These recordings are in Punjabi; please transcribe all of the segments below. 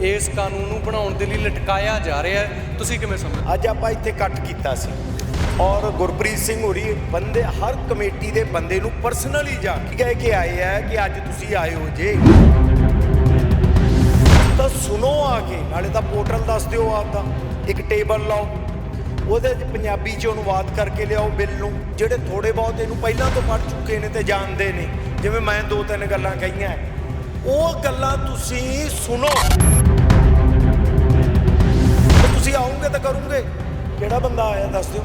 ਇਸ ਕਾਨੂੰਨ ਨੂੰ ਬਣਾਉਣ ਦੇ ਲਈ ਲਟਕਾਇਆ ਜਾ ਰਿਹਾ ਹੈ। ਤੁਸੀਂ ਕਿਵੇਂ ਸਮਝਦੇ ਅੱਜ ਆਪਾਂ ਇੱਥੇ ਇਕੱਠ ਕੀਤਾ ਸੀ। ਔਰ ਗੁਰਪ੍ਰੀਤ ਸਿੰਘ ਹੋਰੀ ਬੰਦੇ, ਹਰ ਕਮੇਟੀ ਦੇ ਬੰਦੇ ਨੂੰ ਪਰਸਨਲੀ ਜਾ ਕੇ ਕਹਿ ਕੇ ਆਏ ਆ ਕਿ ਅੱਜ ਤੁਸੀਂ ਆਏ ਹੋ ਜੇ। ਤਾਂ ਸੁਣੋ ਆ ਕੇ, ਨਾਲੇ ਤਾਂ ਪੋਰਟਲ ਦੱਸ ਦਿਓ ਆਪਦਾ। ਇੱਕ ਟੇਬਲ ਲਾਓ, ਉਹਦੇ 'ਚ ਪੰਜਾਬੀ 'ਚ ਅਨੁਵਾਦ ਕਰਕੇ ਲਿਆਓ ਬਿੱਲ ਨੂੰ, ਜਿਹੜੇ ਥੋੜੇ ਬਹੁਤ ਇਹਨੂੰ ਪਹਿਲਾਂ ਤੋਂ ਪੜ੍ਹ ਚੁੱਕੇ ਨੇ ਤੇ ਜਾਣਦੇ ਨੇ, ਜਿਵੇਂ ਮੈਂ ਦੋ ਤਿੰਨ ਗੱਲਾਂ ਕਹੀਆਂ। ਉਹ ਗੱਲਾਂ ਤੁਸੀਂ ਸੁਣੋ। ਤਾਂ ਕਰੋਗੇ। ਕਿਹੜਾ ਬੰਦਾ ਆਇਆ ਦੱਸ ਦਿਓ।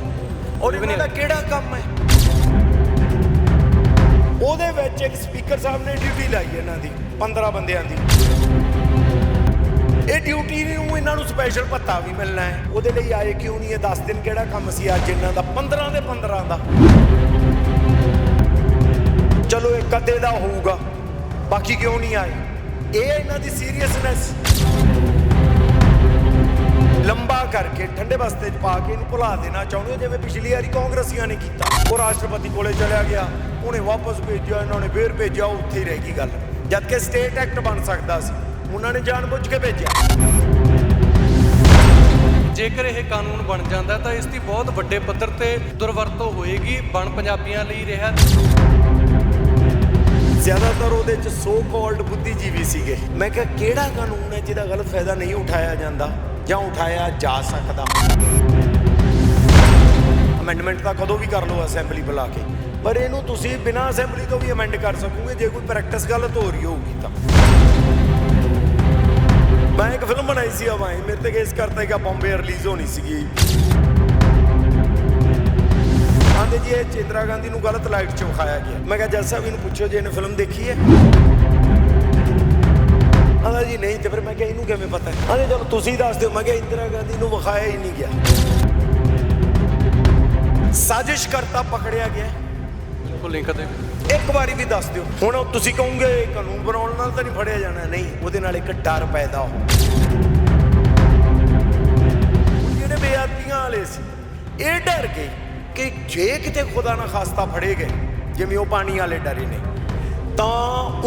ਔਰ ਇਹਨਾਂ ਦਾ ਕਿਹੜਾ ਕੰਮ ਹੈ? ਉਹਦੇ ਵਿੱਚ ਇੱਕ ਸਪੀਕਰ ਸਾਹਿਬ ਨੇ ਡਿਊਟੀ ਲਾਈ ਇਹਨਾਂ ਦੀ 15 ਬੰਦਿਆਂ ਦੀ। ਇਹ ਡਿਊਟੀ ਨੂੰ ਇਹਨਾਂ ਨੂੰ ਸਪੈਸ਼ਲ ਭੱਤਾ ਵੀ ਮਿਲਣਾ ਹੈ। ਉਹਦੇ ਲਈ ਆਏ ਕਿਉਂ ਨਹੀਂ ਇਹ 10 ਦਿਨ ਕਿਹੜਾ ਕੰਮ ਸੀ ਅੱਜ ਇਹਨਾਂ ਦਾ? 15 ਦੇ 15 ਦਾ। ਚਲੋ ਇੱਕ ਅੱਧੇ ਦਾ ਹੋਊਗਾ। ਬਾਕੀ ਕਿਉਂ ਨਹੀਂ ਆਏ? ਇਹ ਇਹਨਾਂ ਦੀ ਸੀਰੀਅਸਨੈਸ ਲੰਬਾ ਕਰਕੇ ਠੰਡੇ ਬਸਤੇ 'ਚ ਪਾ ਕੇ ਇਹਨੂੰ ਭੁਲਾ ਦੇਣਾ ਚਾਹੁੰਦੇ ਹੋ ਜਿਵੇਂ ਪਿਛਲੀ ਵਾਰੀ ਕਾਂਗਰਸੀਆਂ ਨੇ ਕੀਤਾ। ਉਹ ਰਾਸ਼ਟਰਪਤੀ ਕੋਲੇ ਚਲਿਆ ਗਿਆ ਉਹਨੇ ਵਾਪਸ ਭੇਜਿਆ ਇਹਨਾਂ ਨੇ ਫੇਰ ਭੇਜਿਆ ਉੱਥੇ ਹੀ ਰਹਿ ਗਈ ਗੱਲ। ਜਦ ਕਿ ਸਟੇਟ ਐਕਟ ਬਣ ਸਕਦਾ ਸੀ ਉਹਨਾਂ ਨੇ ਜਾਣਬੁੱਝ ਕੇ ਭੇਜਿਆ। ਜੇਕਰ ਇਹ ਕਾਨੂੰਨ ਬਣ ਜਾਂਦਾ ਤਾਂ ਇਸ ਦੀ ਬਹੁਤ ਵੱਡੇ ਪੱਧਰ ਤੇ ਦੁਰਵਰਤੋਂ ਹੋਏਗੀ ਬਣ ਪੰਜਾਬੀਆਂ ਲਈ ਰਿਹਾ। ਜ਼ਿਆਦਾਤਰ ਉਹਦੇ ਚ ਸੋ ਕਾਲਡ ਬੁੱਧੀਜੀਵੀ ਸੀਗੇ। ਮੈਂ ਕਿਹਾ ਕਿਹੜਾ ਕਾਨੂੰਨ ਹੈ ਜਿਹਦਾ ਗਲਤ ਫਾਇਦਾ ਨਹੀਂ ਉਠਾਇਆ ਜਾਂਦਾ? ਜਾਂ ਉਠਾਇਆ ਜਾ ਸਕਦਾ। ਅਮੈਂਡਮੈਂਟ ਤਾਂ ਕਦੋਂ ਵੀ ਕਰ ਲਓ ਅਸੈਂਬਲੀ ਬੁਲਾ ਕੇ। ਪਰ ਇਹਨੂੰ ਤੁਸੀਂ ਬਿਨਾਂ ਅਸੈਂਬਲੀ ਤੋਂ ਵੀ ਅਮੈਂਡ ਕਰ ਸਕੋਗੇ, ਜੇ ਕੋਈ ਪ੍ਰੈਕਟਿਸ ਗਲਤ ਹੋ ਰਹੀ ਹੋਊਗੀ ਤਾਂ। ਮੈਂ ਇੱਕ ਫਿਲਮ ਬਣਾਈ ਸੀ ਹਵਾਈ ਮੇਰੇ ਤੇ ਕੇਸ ਕਰਤਾ ਕਿ ਬੰਬੇ ਰਿਲੀਜ਼ ਹੋਣੀ ਸੀਗੀ। ਕਹਿੰਦੇ ਜੀ, ਇਹ ਚਿੰਦਰਾ ਗਾਂਧੀ ਨੂੰ ਗਲਤ ਲਾਈਟ 'ਚ ਵਿਖਾਇਆ ਗਿਆ। ਮੈਂ ਕਿਹਾ, ਜੱਜ ਸਾਹਿਬ, ਇਹਨੂੰ ਪੁੱਛੋ ਜੇ ਇਹਨੇ ਫਿਲਮ ਦੇਖੀ ਹੈ। ਆਂਦਾ ਜੀ ਨਹੀਂ ਤੇ ਫਿਰ ਮੈਂ ਕਿਹਾ ਇਹਨੂੰ ਕਿਵੇਂ ਪਤਾ? ਹੈ ਆਂਦੇ ਚਲੋ ਤੁਸੀਂ ਦੱਸ ਦਿਓ। ਮੈਂ ਕਿਹਾ ਇੰਦਰਾ ਗਾਂਧੀ ਨੂੰ ਵਿਖਾਇਆ ਹੀ ਨਹੀਂ ਗਿਆ। ਸਾਜ਼ਿਸ਼ ਕਰਤਾ ਪਕੜਿਆ ਗਿਆ। ਬਿਲਕੁਲ ਨਹੀਂ ਕਦੇ ਇੱਕ ਵਾਰੀ ਵੀ ਦੱਸ ਦਿਓ। ਹੁਣ ਤੁਸੀਂ ਕਹੋਗੇ ਕਾਨੂੰਨ ਬਣਾਉਣ ਨਾਲ ਤਾਂ ਨਹੀਂ ਫੜਿਆ ਜਾਣਾ। ਨਹੀਂ ਉਹਦੇ ਨਾਲ ਇੱਕ ਡਰ ਪੈਦਾ ਹੋ ਜਿਹੜੇ ਬੇਅਦਬੀਆਂ ਵਾਲੇ ਸੀ ਇਹ ਡਰ ਗਏ ਕਿ ਜੇ ਕਿਤੇ ਖੁਦਾ ਨਾ ਖਾਸਤਾ ਫੜੇ ਗਏ ਜਿਵੇਂ ਉਹ ਪਾਣੀ ਵਾਲੇ ਡਰੇ ਨੇ ਤਾਂ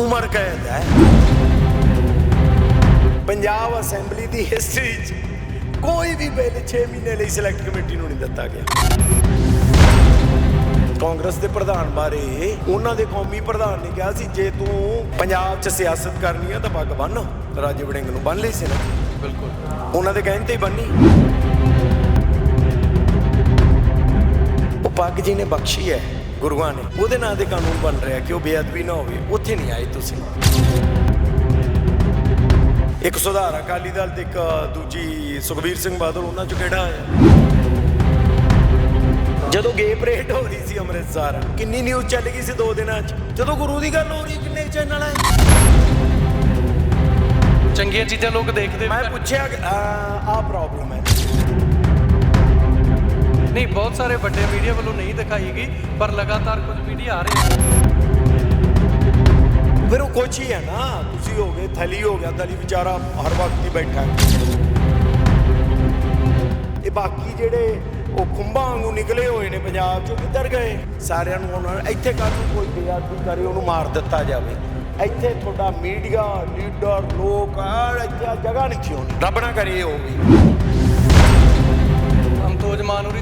ਉਮਰ ਕੈਦ ਹੈ। ਪੰਜਾਬ ਅਸੈਂਬਲੀ ਦੀ ਹਿਸਟਰੀ 'ਚ ਕੋਈ ਵੀ ਬਿੱਲ 6 ਮਹੀਨੇ ਲਈ ਸਿਲੈਕਟ ਕਮੇਟੀ ਨੂੰ ਨਹੀਂ ਦਿੱਤਾ ਗਿਆ। ਕਾਂਗਰਸ ਦੇ ਪ੍ਰਧਾਨ ਬਾਰੇ ਉਹਨਾਂ ਦੇ ਕੌਮੀ ਪ੍ਰਧਾਨ ਨੇ ਕਿਹਾ ਸੀ ਜੇ ਤੂੰ ਪੰਜਾਬ 'ਚ ਸਿਆਸਤ ਕਰਨੀ ਆ ਤਾਂ ਪੱਗ ਬੰਨ ਰਾਜੇ ਵੜਿੰਗ ਨੂੰ ਬੰਨ ਲਈ ਸੀ ਨਾ। ਬਿਲਕੁਲ। ਉਹਨਾਂ ਦੇ ਕਹਿਣ ਤੇ ਹੀ ਬੰਨੀ। ਉਹ ਪੱਗ ਜੀ ਨੇ ਬਖਸ਼ੀ ਹੈ ਗੁਰੂਆਂ ਨੇ। ਉਹਦੇ ਨਾਂ ਦੇ ਕਾਨੂੰਨ ਬਣ ਰਿਹਾ ਕਿ ਉਹ ਬੇਅਦਬੀ ਨਾ ਹੋਵੇ। ਉੱਥੇ ਨਹੀਂ ਆਏ ਤੁਸੀਂ। ਇੱਕ ਸੁਧਾਰ ਅਕਾਲੀ ਦਲ ਤੇ ਇੱਕ ਦੂਜੀ ਸੁਖਬੀਰ ਸਿੰਘ ਬਾਦਲ ਉਹਨਾਂ ਚੋਂ ਕਿਹੜਾ ਆਇਆ? ਜਦੋਂ ਗੇ ਪਰੇਡ ਹੋ ਰਹੀ ਸੀ ਅੰਮ੍ਰਿਤਸਰ ਕਿੰਨੀ ਨਿਊਜ਼ ਚੱਲ ਗਈ ਸੀ ਦੋ ਦਿਨਾਂ 'ਚ? ਜਦੋਂ ਗੁਰੂ ਦੀ ਗੱਲ ਹੋ ਰਹੀ ਕਿੰਨੇ ਚੈਨਲ ਆਏ? ਚੰਗੀਆਂ ਚੀਜ਼ਾਂ ਲੋਕ ਦੇਖਦੇ ਮੈਂ। ਪੁੱਛਿਆ ਆ ਪ੍ਰੋਬਲਮ ਹੈ। ਨਹੀਂ ਬਹੁਤ ਸਾਰੇ ਵੱਡੇ ਮੀਡੀਆ ਵੱਲੋਂ ਨਹੀਂ ਦਿਖਾਈ ਗਈ ਪਰ ਲਗਾਤਾਰ ਕੁਝ ਮੀਡੀਆ ਆ ਰਹੇ ਫਿਰ ਉਹ ਕੁਛ ਹੀ ਹੈ ਨਾ। ਤੁਸੀਂ ਹੋ ਗਏ, ਥਲੀ ਹੋ ਗਿਆ, ਥਲੀ ਵਿਚਾਰਾ ਹਰ ਵਕਤ ਹੀ ਬੈਠਾ ਹੈ। ਇਹ ਬਾਕੀ ਜਿਹੜੇ ਉਹ ਖੁੰਭਾਂ ਵਾਂਗੂ ਨਿਕਲੇ ਹੋਏ ਨੇ ਪੰਜਾਬ ਚੋਂ ਕਿੱਧਰ ਗਏ? ਸਾਰਿਆਂ ਨੂੰ ਉਹਨਾਂ ਇੱਥੇ ਕੱਲ ਕੋਈ ਬੇਅਦਬੀ ਕਰੇ, ਉਹਨੂੰ ਮਾਰ ਦਿੱਤਾ ਜਾਵੇ। ਇੱਥੇ ਤੁਹਾਡਾ ਮੀਡੀਆ, ਲੀਡਰ, ਲੋਕ ਆ ਇੱਥੇ ਜਗ੍ਹਾ ਨਹੀਂ ਸੀ ਰੱਬ ਨਾ ਕਰੇ ਇਹ ਹੋਵੇ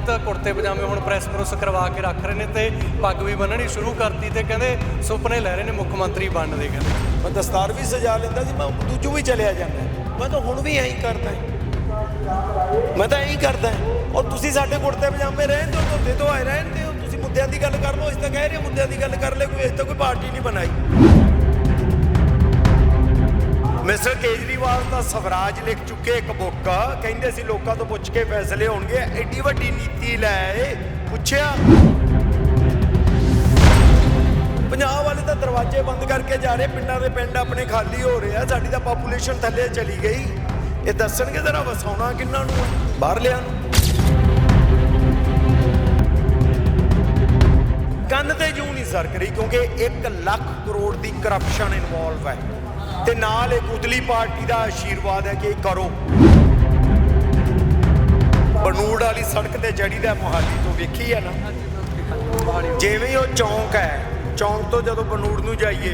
ਅਮਤੋਜ ਕੁੜਤੇ ਪਜਾਮੇ ਹੁਣ ਪ੍ਰੈਸ ਪ੍ਰੈਸ ਕਰਵਾ ਕੇ ਰੱਖ ਰਹੇ ਨੇ ਤੇ ਪੱਗ ਵੀ ਬੰਨਣੀ ਸ਼ੁਰੂ ਕਰਤੀ ਤੇ ਕਹਿੰਦੇ ਸੁਪਨੇ ਲੈ ਰਹੇ ਨੇ ਮੁੱਖ ਮੰਤਰੀ ਬਣਨ ਦੇ ਕਹਿੰਦੇ। ਮੈਂ ਦਸਤਾਰ ਵੀ ਸਜਾ ਲੈਂਦਾ ਸੀ, ਮੈਂ ਦੂਜੂ ਵੀ ਚਲਿਆ ਜਾਂਦਾ। ਮੈਂ ਤਾਂ ਹੁਣ ਵੀ ਐਂ ਕਰਦਾ ਮੈਂ ਤਾਂ ਐਂ ਕਰਦਾ ਔਰ ਤੁਸੀਂ ਸਾਡੇ ਕੁੜਤੇ ਪਜਾਮੇ ਰਹਿਣ ਦਿਓ, ਧੋਤੇ ਤੋਂ ਆਏ ਰਹਿਣ ਦਿਓ। ਤੁਸੀਂ ਮੁੱਦਿਆਂ ਦੀ ਗੱਲ ਕਰ ਲਓ, ਅਸੀਂ ਤਾਂ ਕਹਿ ਰਹੇ ਹਾਂ ਮੁੱਦਿਆਂ ਦੀ ਗੱਲ ਕਰ ਲੈ ਕੋਈ ਇਸ ਤਾਂ ਕੋਈ ਪਾਰਟੀ ਨਹੀਂ ਬਣਾਈ। ਮਿਸਟਰ ਕੇਜਰੀਵਾਲ ਦਾ ਸਵਰਾਜ ਲਿਖ ਚੁੱਕੇ ਇੱਕ ਬੁੱਕ ਕਹਿੰਦੇ ਸੀ ਲੋਕਾਂ ਤੋਂ ਪੁੱਛ ਕੇ ਫੈਸਲੇ ਹੋਣਗੇ। ਐਡੀ ਵੱਡੀ ਨੀਤੀ ਲੈ ਆਏ, ਪੁੱਛਿਆ। ਪੰਜਾਬ ਵਾਲੇ ਤਾਂ ਦਰਵਾਜ਼ੇ ਬੰਦ ਕਰਕੇ ਜਾ ਰਹੇ, ਪਿੰਡਾਂ ਦੇ ਪਿੰਡ ਆਪਣੇ ਖਾਲੀ ਹੋ ਰਹੇ ਆ, ਸਾਡੀ ਤਾਂ ਪਾਪੂਲੇਸ਼ਨ ਥੱਲੇ ਚਲੀ ਗਈ। ਇਹ ਦੱਸਣਗੇ ਜ਼ਰਾ ਵਸਾਉਣਾ ਕਿੰਨਾਂ ਨੂੰ ਆ? ਬਾਹਰਲਿਆਂ ਨੂੰ? ਕੰਨ ਤੇ ਜੂ ਨਹੀਂ ਸਰਕ ਰਹੀ, ਕਿਉਂਕਿ 1 ਲੱਖ ਕਰੋੜ ਦੀ ਕਰਪਸ਼ਨ ਇਨਵੋਲਵ ਹੈ। ਤੇ ਨਾਲ ਇੱਕ ਉਤਲੀ ਪਾਰਟੀ ਦਾ ਆਸ਼ੀਰਵਾਦ ਹੈ ਕਿ ਕਰੋ। ਬਨੂੜ ਵਾਲੀ ਸੜਕ ਤੇ ਜੜੀ ਦਾ ਮੋਹਾਲੀ ਤੋਂ ਵੇਖੀ ਹੈ ਨਾ? ਜਿਵੇਂ ਉਹ ਚੌਂਕ ਹੈ, ਚੌਂਕ ਤੋਂ ਜਦੋਂ ਬਨੂੜ ਨੂੰ ਜਾਈਏ,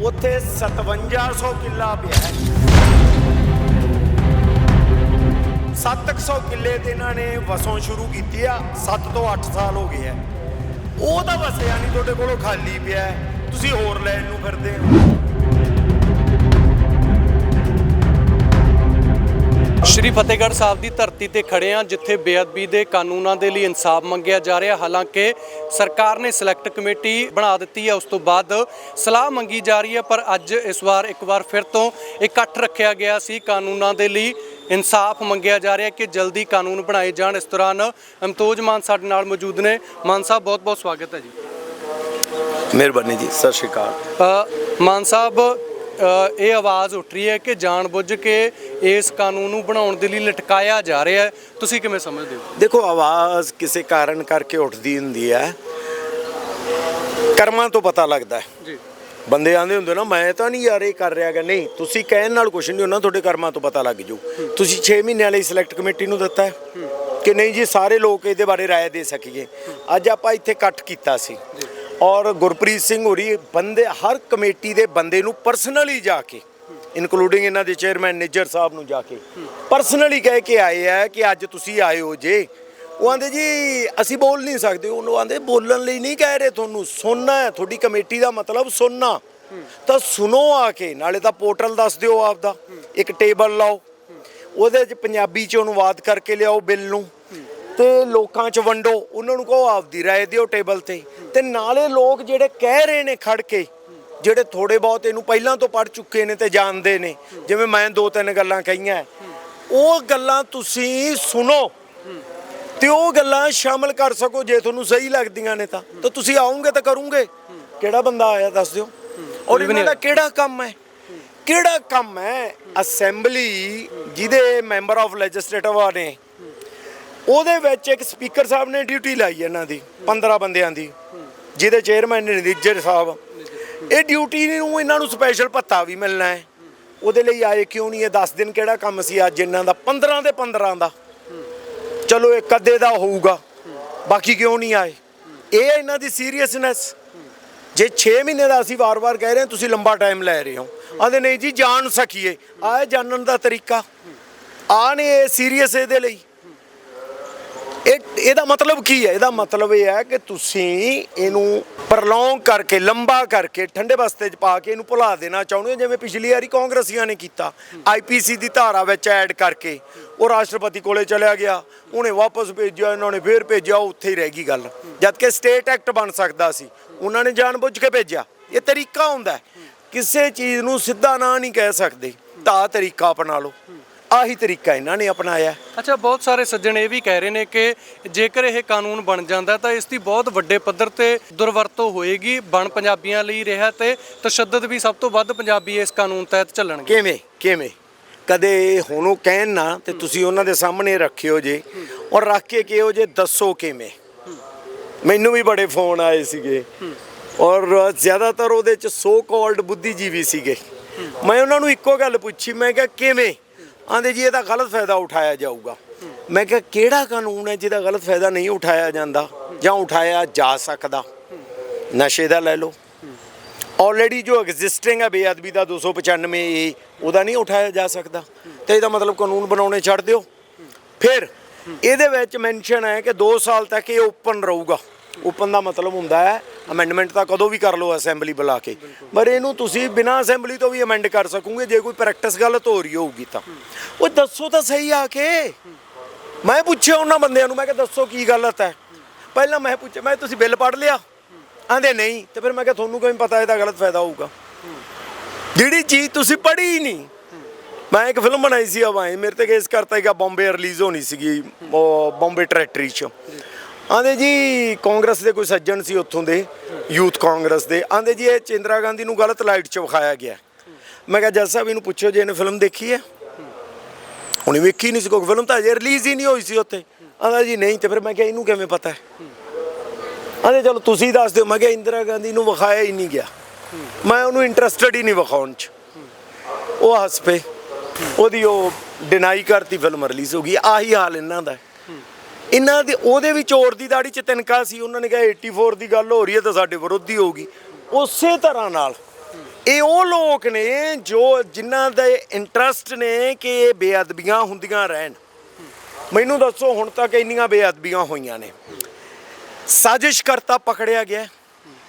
ਉੱਥੇ 5700 ਕਿੱਲਾ ਪਿਆ ਹੈ। ਕਿੱਲੇ ਤੇ ਇਹਨਾਂ ਨੇ ਵਸੋਂ ਸ਼ੁਰੂ ਕੀਤੀ ਆ 7 ਤੋਂ 8 ਸਾਲ ਹੋ ਗਏ ਆ ਉਹ ਤਾਂ ਵਸਿਆ ਨਹੀਂ ਤੁਹਾਡੇ ਕੋਲੋਂ ਖਾਲੀ ਪਿਆ ਤੁਸੀਂ ਹੋਰ ਲੈਣ ਨੂੰ ਫਿਰਦੇ ਹੋ। ਸ਼੍ਰੀ ਫਤਿਹਗੜ੍ਹ ਸਾਹਿਬ ਦੀ ਧਰਤੀ ਤੇ ਖੜੇ ਆ ਜਿੱਥੇ ਬੇਅਦਬੀ ਦੇ ਕਾਨੂੰਨਾਂ ਦੇ ਲਈ ਇਨਸਾਫ ਮੰਗਿਆ ਜਾ ਰਿਹਾ। ਹਾਲਾਂਕਿ ਸਰਕਾਰ ਨੇ ਸਿਲੈਕਟ ਕਮੇਟੀ ਬਣਾ ਦਿੱਤੀ ਹੈ ਉਸ ਤੋਂ ਬਾਅਦ ਸਲਾਹ ਮੰਗੀ ਜਾ ਰਹੀ ਹੈ ਪਰ ਅੱਜ ਇਸ ਵਾਰ ਇੱਕ ਵਾਰ ਫਿਰ ਤੋਂ ਇਕੱਠ ਰੱਖਿਆ ਗਿਆ ਸੀ। ਕਾਨੂੰਨਾਂ ਦੇ ਲਈ ਇਨਸਾਫ ਮੰਗਿਆ ਜਾ ਰਿਹਾ ਕਿ ਜਲਦੀ ਕਾਨੂੰਨ ਬਣਾਏ ਜਾਣ। ਇਸ ਦੌਰਾਨ ਅਮਤੋਜ ਮਾਨ ਸਾਡੇ ਨਾਲ ਮੌਜੂਦ ਨੇ। ਮਾਨ ਸਾਹਿਬ ਬਹੁਤ ਬਹੁਤ ਸਵਾਗਤ ਹੈ ਜੀ। ਮਿਹਰਬਾਨੀ ਜੀ ਸਤਿ ਸ਼੍ਰੀ ਅਕਾਲ। ਮਾਨ ਸਾਹਿਬ ਇਹ ਆਵਾਜ਼ ਉੱਠ ਰਹੀ ਹੈ ਕਿ ਜਾਣਬੁੱਝ ਕੇ ਇਸ ਕਾਨੂੰਨ ਨੂੰ ਬਣਾਉਣ ਦੇ ਲਈ ਲਟਕਾਇਆ ਜਾ ਰਿਹਾ ਹੈ। ਤੁਸੀਂ ਕਿਵੇਂ ਸਮਝਦੇ ਹੋ? ਦੇਖੋ ਆਵਾਜ਼ ਕਿਸੇ ਕਾਰਨ ਕਰਕੇ ਉੱਠਦੀ ਹੁੰਦੀ ਹੈ। ਕਰਮਾਂ ਤੋਂ ਪਤਾ ਲੱਗਦਾ ਜੀ। ਬੰਦੇ ਆਂਦੇ ਹੁੰਦੇ ਨਾ ਮੈਂ ਤਾਂ ਨਹੀਂ ਯਾਰ ਇਹ ਕਰ ਰਿਹਾਗਾ ਨਹੀਂ ਤੁਸੀਂ ਕਹਿਣ ਨਾਲ ਕੁਝ ਨਹੀਂ ਉਹਨਾਂ ਤੁਹਾਡੇ ਕਰਮਾਂ ਤੋਂ ਪਤਾ ਲੱਗ ਜੂ। ਤੁਸੀਂ 6 ਮਹੀਨਿਆਂ ਲਈ ਸਿਲੈਕਟ ਕਮੇਟੀ ਨੂੰ ਦਿੱਤਾ ਹੈ ਕਿ ਨਹੀਂ ਜੀ ਸਾਰੇ ਲੋਕ ਇਹਦੇ ਬਾਰੇ ਰਾਏ ਦੇ ਸਕੀਏ। ਅੱਜ ਆਪਾਂ ਇੱਥੇ ਇਕੱਠ ਕੀਤਾ ਸੀ। ਔਰ ਗੁਰਪ੍ਰੀਤ ਸਿੰਘ ਹੋਰੀ ਬੰਦੇ, ਹਰ ਕਮੇਟੀ ਦੇ ਬੰਦੇ ਨੂੰ ਪਰਸਨਲੀ ਜਾ ਕੇ ਇਨਕਲੂਡਿੰਗ ਇਹਨਾਂ ਦੇ ਚੇਅਰਮੈਨ ਨਿੱਜਰ ਸਾਹਿਬ ਨੂੰ ਜਾ ਕੇ ਪਰਸਨਲੀ ਕਹਿ ਕੇ ਆਏ ਆ ਕਿ ਅੱਜ ਤੁਸੀਂ ਆਏ ਹੋ ਜੇ। ਉਹ ਆਂਦੇ ਜੀ, ਅਸੀਂ ਬੋਲ ਨਹੀਂ ਸਕਦੇ। ਉਹਨੂੰ ਆਂਦੇ, ਬੋਲਣ ਲਈ ਨਹੀਂ ਕਹਿ ਰਹੇ ਤੁਹਾਨੂੰ, ਸੁਣਨਾ ਹੈ, ਤੁਹਾਡੀ ਕਮੇਟੀ ਦਾ ਮਤਲਬ ਸੁਣਨਾ। ਤਾਂ ਸੁਣੋ ਆ ਕੇ, ਨਾਲੇ ਤਾਂ ਪੋਰਟਲ ਦੱਸ ਦਿਓ ਆਪਦਾ। ਇੱਕ ਟੇਬਲ ਲਾਓ। ਉਹਦੇ 'ਚ ਪੰਜਾਬੀ 'ਚ ਅਨੁਵਾਦ ਕਰਕੇ ਲਿਆਓ ਬਿੱਲ ਨੂੰ। ਤੇ ਲੋਕਾਂ 'ਚ ਵੰਡੋ, ਉਹਨਾਂ ਨੂੰ ਕਹੋ ਆਪਦੀ ਰਾਏ ਦਿਓ ਟੇਬਲ ਤੇ। ਤੇ ਨਾਲੇ ਲੋਕ ਜਿਹੜੇ ਕਹਿ ਰਹੇ ਨੇ ਖੜ ਕੇ, ਜਿਹੜੇ ਥੋੜੇ ਬਹੁਤ ਇਹਨੂੰ ਪਹਿਲਾਂ ਤੋਂ ਪੜ ਚੁੱਕੇ ਨੇ ਤੇ ਜਾਣਦੇ ਨੇ, ਜਿਵੇਂ ਮੈਂ ਦੋ ਤਿੰਨ ਗੱਲਾਂ ਕਹੀਆਂ। ਉਹ ਗੱਲਾਂ ਤੁਸੀਂ ਸੁਣੋ, ਤੇ ਉਹ ਗੱਲਾਂ ਸ਼ਾਮਲ ਕਰ ਸਕੋ ਜੇ ਤੁਹਾਨੂੰ ਸਹੀ ਲੱਗਦੀਆਂ ਨੇ ਤਾਂ। ਤਾਂ ਤੁਸੀਂ ਆਉਂਗੇ ਤਾਂ ਕਰੋਗੇ। ਕਿਹੜਾ ਬੰਦਾ ਆਇਆ ਦੱਸ ਦਿਓ। ਔਰ ਇਹਨਾਂ ਦਾ ਕਿਹੜਾ ਕੰਮ ਹੈ? ਕਿਹੜਾ ਕੰਮ ਹੈ? ਅਸੈਂਬਲੀ ਜਿਹਦੇ ਮੈਂਬਰ ਆਫ ਲੈਜਿਸਲੇਟਿਵ ਆ ਨੇ ਉਹਦੇ ਵਿੱਚ ਇੱਕ ਸਪੀਕਰ ਸਾਹਿਬ ਨੇ ਡਿਊਟੀ ਲਾਈ ਇਹਨਾਂ ਦੀ 15 ਬੰਦਿਆਂ ਦੀ, ਜਿਹਦੇ ਚੇਅਰਮੈਨ ਨੇ ਨਿੱਜਰ ਸਾਹਿਬ। ਇਹ ਡਿਊਟੀ ਨੂੰ ਇਹਨਾਂ ਨੂੰ ਸਪੈਸ਼ਲ ਭੱਤਾ ਵੀ ਮਿਲਣਾ ਹੈ। ਉਹਦੇ ਲਈ ਆਏ ਕਿਉਂ ਨਹੀਂ, ਇਹ 10 ਦਿਨ ਕਿਹੜਾ ਕੰਮ ਸੀ ਅੱਜ ਇਹਨਾਂ ਦਾ? 15 ਦੇ 15 ਦਾ। ਚਲੋ ਇੱਕ ਅੱਧੇ ਦਾ ਹੋਊਗਾ, ਬਾਕੀ ਕਿਉਂ ਨਹੀਂ ਆਏ? ਇਹ ਇਹਨਾਂ ਦੀ ਸੀਰੀਅਸਨੈਸ ਜੇ 6 ਮਹੀਨੇ ਦਾ ਅਸੀਂ ਵਾਰ-ਵਾਰ ਕਹਿ ਰਹੇ ਹਾਂ, ਤੁਸੀਂ ਲੰਬਾ ਟਾਈਮ ਲੈ ਰਹੇ ਹੋ। ਆਂਦੇ ਨਹੀਂ ਜੀ, ਜਾਣ ਸਕੀਏ। ਆ ਜਾਣਨ ਦਾ ਤਰੀਕਾ। ਆ ਨੇ ਇਹ ਸੀਰੀਅਸ ਇਹਦੇ ਲਈ। ਇਹ, ਇਹਦਾ ਮਤਲਬ ਕੀ ਹੈ? ਇਹਦਾ ਮਤਲਬ ਇਹ ਹੈ ਕਿ ਤੁਸੀਂ ਇਹਨੂੰ ਪ੍ਰਲੋਂਗ ਕਰਕੇ, ਲੰਬਾ ਕਰਕੇ, ਠੰਡੇ ਬਸਤੇ 'ਚ ਪਾ ਕੇ ਇਹਨੂੰ ਭੁਲਾ ਦੇਣਾ ਚਾਹੁੰਦੇ ਹੋ, ਜਿਵੇਂ ਪਿਛਲੀ ਵਾਰੀ ਕਾਂਗਰਸੀਆਂ ਨੇ ਕੀਤਾ। ਆਈਪੀਸੀ ਦੀ ਧਾਰਾ ਵਿੱਚ ਐਡ ਕਰਕੇ, ਉਹ ਰਾਸ਼ਟਰਪਤੀ ਕੋਲੇ ਚਲਿਆ ਗਿਆ। ਉਹਨੇ ਵਾਪਸ ਭੇਜਿਆ, ਇਹਨਾਂ ਨੇ ਫੇਰ ਭੇਜਿਆ, ਉਹ ਉੱਥੇ ਹੀ ਰਹਿ ਗਈ ਗੱਲ। ਜਦ ਕਿ ਸਟੇਟ ਐਕਟ ਬਣ ਸਕਦਾ ਸੀ। ਉਹਨਾਂ ਨੇ ਜਾਣਬੁੱਝ ਕੇ ਭੇਜਿਆ। ਇਹ ਤਰੀਕਾ ਹੁੰਦਾ ਕਿਸੇ ਚੀਜ਼ ਨੂੰ ਸਿੱਧਾ ਨਾ ਨਹੀਂ ਕਹਿ ਸਕਦੇ। ਤਾਂ ਤਰੀਕਾ ਅਪਣਾ ਲਓ। ਆਹੀ ਤਰੀਕਾ ਇਹਨਾਂ ਨੇ ਅਪਣਾਇਆ। ਅੱਛਾ ਬਹੁਤ ਸਾਰੇ ਸੱਜਣ ਇਹ ਵੀ ਕਹਿ ਰਹੇ ਨੇ ਕਿ ਜੇਕਰ ਇਹ ਕਾਨੂੰਨ ਬਣ ਜਾਂਦਾ ਤਾਂ ਇਸ ਦੀ ਬਹੁਤ ਵੱਡੇ ਪੱਧਰ ਤੇ ਦੁਰਵਰਤੋਂ ਹੋਏਗੀ ਬਣ ਪੰਜਾਬੀਆਂ ਲਈ ਰਿਹਾ ਤੇ ਤਸ਼ੱਦਦ ਵੀ ਸਭ ਤੋਂ ਵੱਧ ਪੰਜਾਬੀ ਇਸ ਕਾਨੂੰਨ ਤਹਿਤ ਚੱਲਣਗੇ। ਕਿਵੇਂ ਕਿਵੇਂ? ਕਦੇ ਹੁਣ ਕਹਿਣ ਨਾ ਤੇ ਤੁਸੀਂ ਉਹਨਾਂ ਦੇ ਸਾਹਮਣੇ ਰੱਖਿਓ ਜੇ ਔਰ ਰੱਖ ਕੇ ਕਿਹੋ ਜੇ ਦੱਸੋ ਕਿਵੇਂ? ਮੈਨੂੰ ਵੀ ਬੜੇ ਫੋਨ ਆਏ ਸੀਗੇ ਔਰ ਜ਼ਿਆਦਾਤਰ ਉਹਦੇ ਚ ਸੋ ਕਾਲਡ ਬੁੱਧੀਜੀਵੀ ਸੀਗੇ। ਮੈਂ ਉਹਨਾਂ ਨੂੰ ਇੱਕੋ ਗੱਲ ਪੁੱਛੀ ਮੈਂ ਕਿਹਾ ਕਿਵੇਂ? ਆਂਦੇ ਜੀ, ਇਹਦਾ ਗਲਤ ਫਾਇਦਾ ਉਠਾਇਆ ਜਾਊਗਾ। ਮੈਂ ਕਿਹਾ, ਕਿਹੜਾ ਕਾਨੂੰਨ ਹੈ ਜਿਹਦਾ ਗਲਤ ਫਾਇਦਾ ਨਹੀਂ ਉਠਾਇਆ ਜਾਂਦਾ ਜਾਂ ਉਠਾਇਆ ਜਾ ਸਕਦਾ? ਨਸ਼ੇ ਦਾ ਲੈ ਲਓ। ਆਲਰੇਡੀ ਜੋ ਐਗਜ਼ਿਸਟਿੰਗ ਹੈ, ਬੇਅਦਬੀ ਦਾ 295 ਏ, ਉਹਦਾ ਨਹੀਂ ਉਠਾਇਆ ਜਾ ਸਕਦਾ। ਤੇ ਇਹਦਾ ਮਤਲਬ ਕਾਨੂੰਨ ਬਣਾਉਣੇ ਛੱਡ ਦਿਓ। ਫਿਰ ਇਹਦੇ ਵਿੱਚ ਮੈਂਸ਼ਨ ਹੈ ਕਿ 2 ਸਾਲ ਤੱਕ ਇਹ ਓਪਨ ਰਹੂਗਾ। ਓਪਨ ਦਾ ਮਤਲਬ ਹੁੰਦਾ ਹੈ ਅਮੈਂਡਮੈਂਟ ਤਾਂ ਕਦੋਂ ਵੀ ਕਰ ਲਓ ਅਸੈਂਬਲੀ ਬੁਲਾ ਕੇ। ਪਰ ਇਹਨੂੰ ਤੁਸੀਂ ਬਿਨਾਂ ਅਸੈਂਬਲੀ ਤੋਂ ਵੀ ਅਮੈਂਡ ਕਰ ਸਕੋਗੇ, ਜੇ ਕੋਈ ਪ੍ਰੈਕਟਿਸ ਗਲਤ ਹੋ ਰਹੀ ਹੋਊਗੀ ਤਾਂ। ਉਹ ਦੱਸੋ ਤਾਂ ਸਹੀ ਆ ਕੇ। ਮੈਂ ਪੁੱਛਿਆ ਉਹਨਾਂ ਬੰਦਿਆਂ ਨੂੰ, ਮੈਂ ਕਿਹਾ, ਦੱਸੋ ਕੀ ਗਲਤ ਹੈ? ਪਹਿਲਾਂ ਮੈਂ ਪੁੱਛਿਆ, ਮੈਂ ਤੁਸੀਂ ਬਿੱਲ ਪੜ ਲਿਆ? ਆਂਦੇ ਨਹੀਂ। ਤੇ ਫਿਰ ਮੈਂ ਕਿਹਾ, ਤੁਹਾਨੂੰ ਕਿਵੇਂ ਪਤਾ ਇਹਦਾ ਗਲਤ ਫਾਇਦਾ ਹੋਊਗਾ? ਜਿਹੜੀ ਚੀਜ਼ ਤੁਸੀਂ ਪੜ੍ਹੀ ਹੀ ਨਹੀਂ ਮੈਂ ਇੱਕ ਫਿਲਮ ਬਣਾਈ ਸੀ ਹਵਾਏ ਮੇਰੇ ਤੇ ਕੇਸ ਕਰਤਾ ਹੈਗਾ ਬੰਬੇ ਰਿਲੀਜ਼ ਹੋਣੀ ਸੀਗੀ, ਉਹ ਬੰਬੇ ਟਰੈਕਟਰੀ ਚ। ਆਂਦੇ ਜੀ, ਕਾਂਗਰਸ ਦੇ ਕੋਈ ਸੱਜਣ ਸੀ ਉੱਥੋਂ ਦੇ, ਯੂਥ ਕਾਂਗਰਸ ਦੇ। ਆਂਦੇ ਜੀ, ਇਹ ਚਿੰਦਰਾ ਗਾਂਧੀ ਨੂੰ ਗਲਤ ਲਾਈਟ 'ਚ ਵਿਖਾਇਆ ਗਿਆ। ਮੈਂ ਕਿਹਾ, ਜੱਜ ਸਾਹਿਬ, ਇਹਨੂੰ ਪੁੱਛੋ ਜੇ ਇਹਨੇ ਫਿਲਮ ਦੇਖੀ ਹੈ। ਉਹਨੇ ਵੇਖੀ ਨਹੀਂ ਸੀ ਕੋਈ ਫਿਲਮ, ਤਾਂ ਅਜੇ ਰਿਲੀਜ਼ ਹੀ ਨਹੀਂ ਹੋਈ ਸੀ ਉੱਥੇ। ਆਂਦਾ ਜੀ, ਨਹੀਂ, ਤੇ ਫਿਰ ਮੈਂ ਕਿਹਾ, ਇਹਨੂੰ ਕਿਵੇਂ ਪਤਾ ਹੈ? ਆਂਦੇ, ਚਲੋ, ਤੁਸੀਂ ਦੱਸ ਦਿਓ। ਮੈਂ ਕਿਹਾ, ਇੰਦਰਾ ਗਾਂਧੀ ਨੂੰ ਵਿਖਾਇਆ ਹੀ ਨਹੀਂ ਗਿਆ। ਮੈਂ ਉਹਨੂੰ ਇੰਟਰਸਟਡ ਹੀ ਨਹੀਂ ਵਿਖਾਉਣ 'ਚ। ਉਹ ਹੱਸ ਪਏ। ਉਹਦੀ ਉਹ ਡਿਨਾਈ ਕਰਤੀ ਫਿਲਮ ਰਿਲੀਜ਼ ਹੋ ਗਈ। ਆਹੀ ਹਾਲ ਇਹਨਾਂ ਦਾ ਇਹਨਾਂ ਦੇ ਉਹਦੇ ਵੀ ਚੋਰ ਦੀ ਦਾੜੀ 'ਚ ਤਿਨਕਾ ਸੀ ਉਹਨਾਂ ਨੇ ਕਿਹਾ 84 ਦੀ ਗੱਲ ਹੋ ਰਹੀ ਹੈ ਤਾਂ ਸਾਡੇ ਵਿਰੋਧੀ ਹੋਊਗੀ। ਉਸੇ ਤਰ੍ਹਾਂ ਨਾਲ ਇਹ ਉਹ ਲੋਕ ਨੇ ਜੋ ਜਿਨ੍ਹਾਂ ਦੇ ਇੰਟਰਸਟ ਨੇ ਕਿ ਇਹ ਬੇਅਦਬੀਆਂ ਹੁੰਦੀਆਂ ਰਹਿਣ। ਮੈਨੂੰ ਦੱਸੋ ਹੁਣ ਤੱਕ ਇੰਨੀਆਂ ਬੇਅਦਬੀਆਂ ਹੋਈਆਂ ਨੇ। ਸਾਜ਼ਿਸ਼ ਕਰਤਾ ਪਕੜਿਆ ਗਿਆ।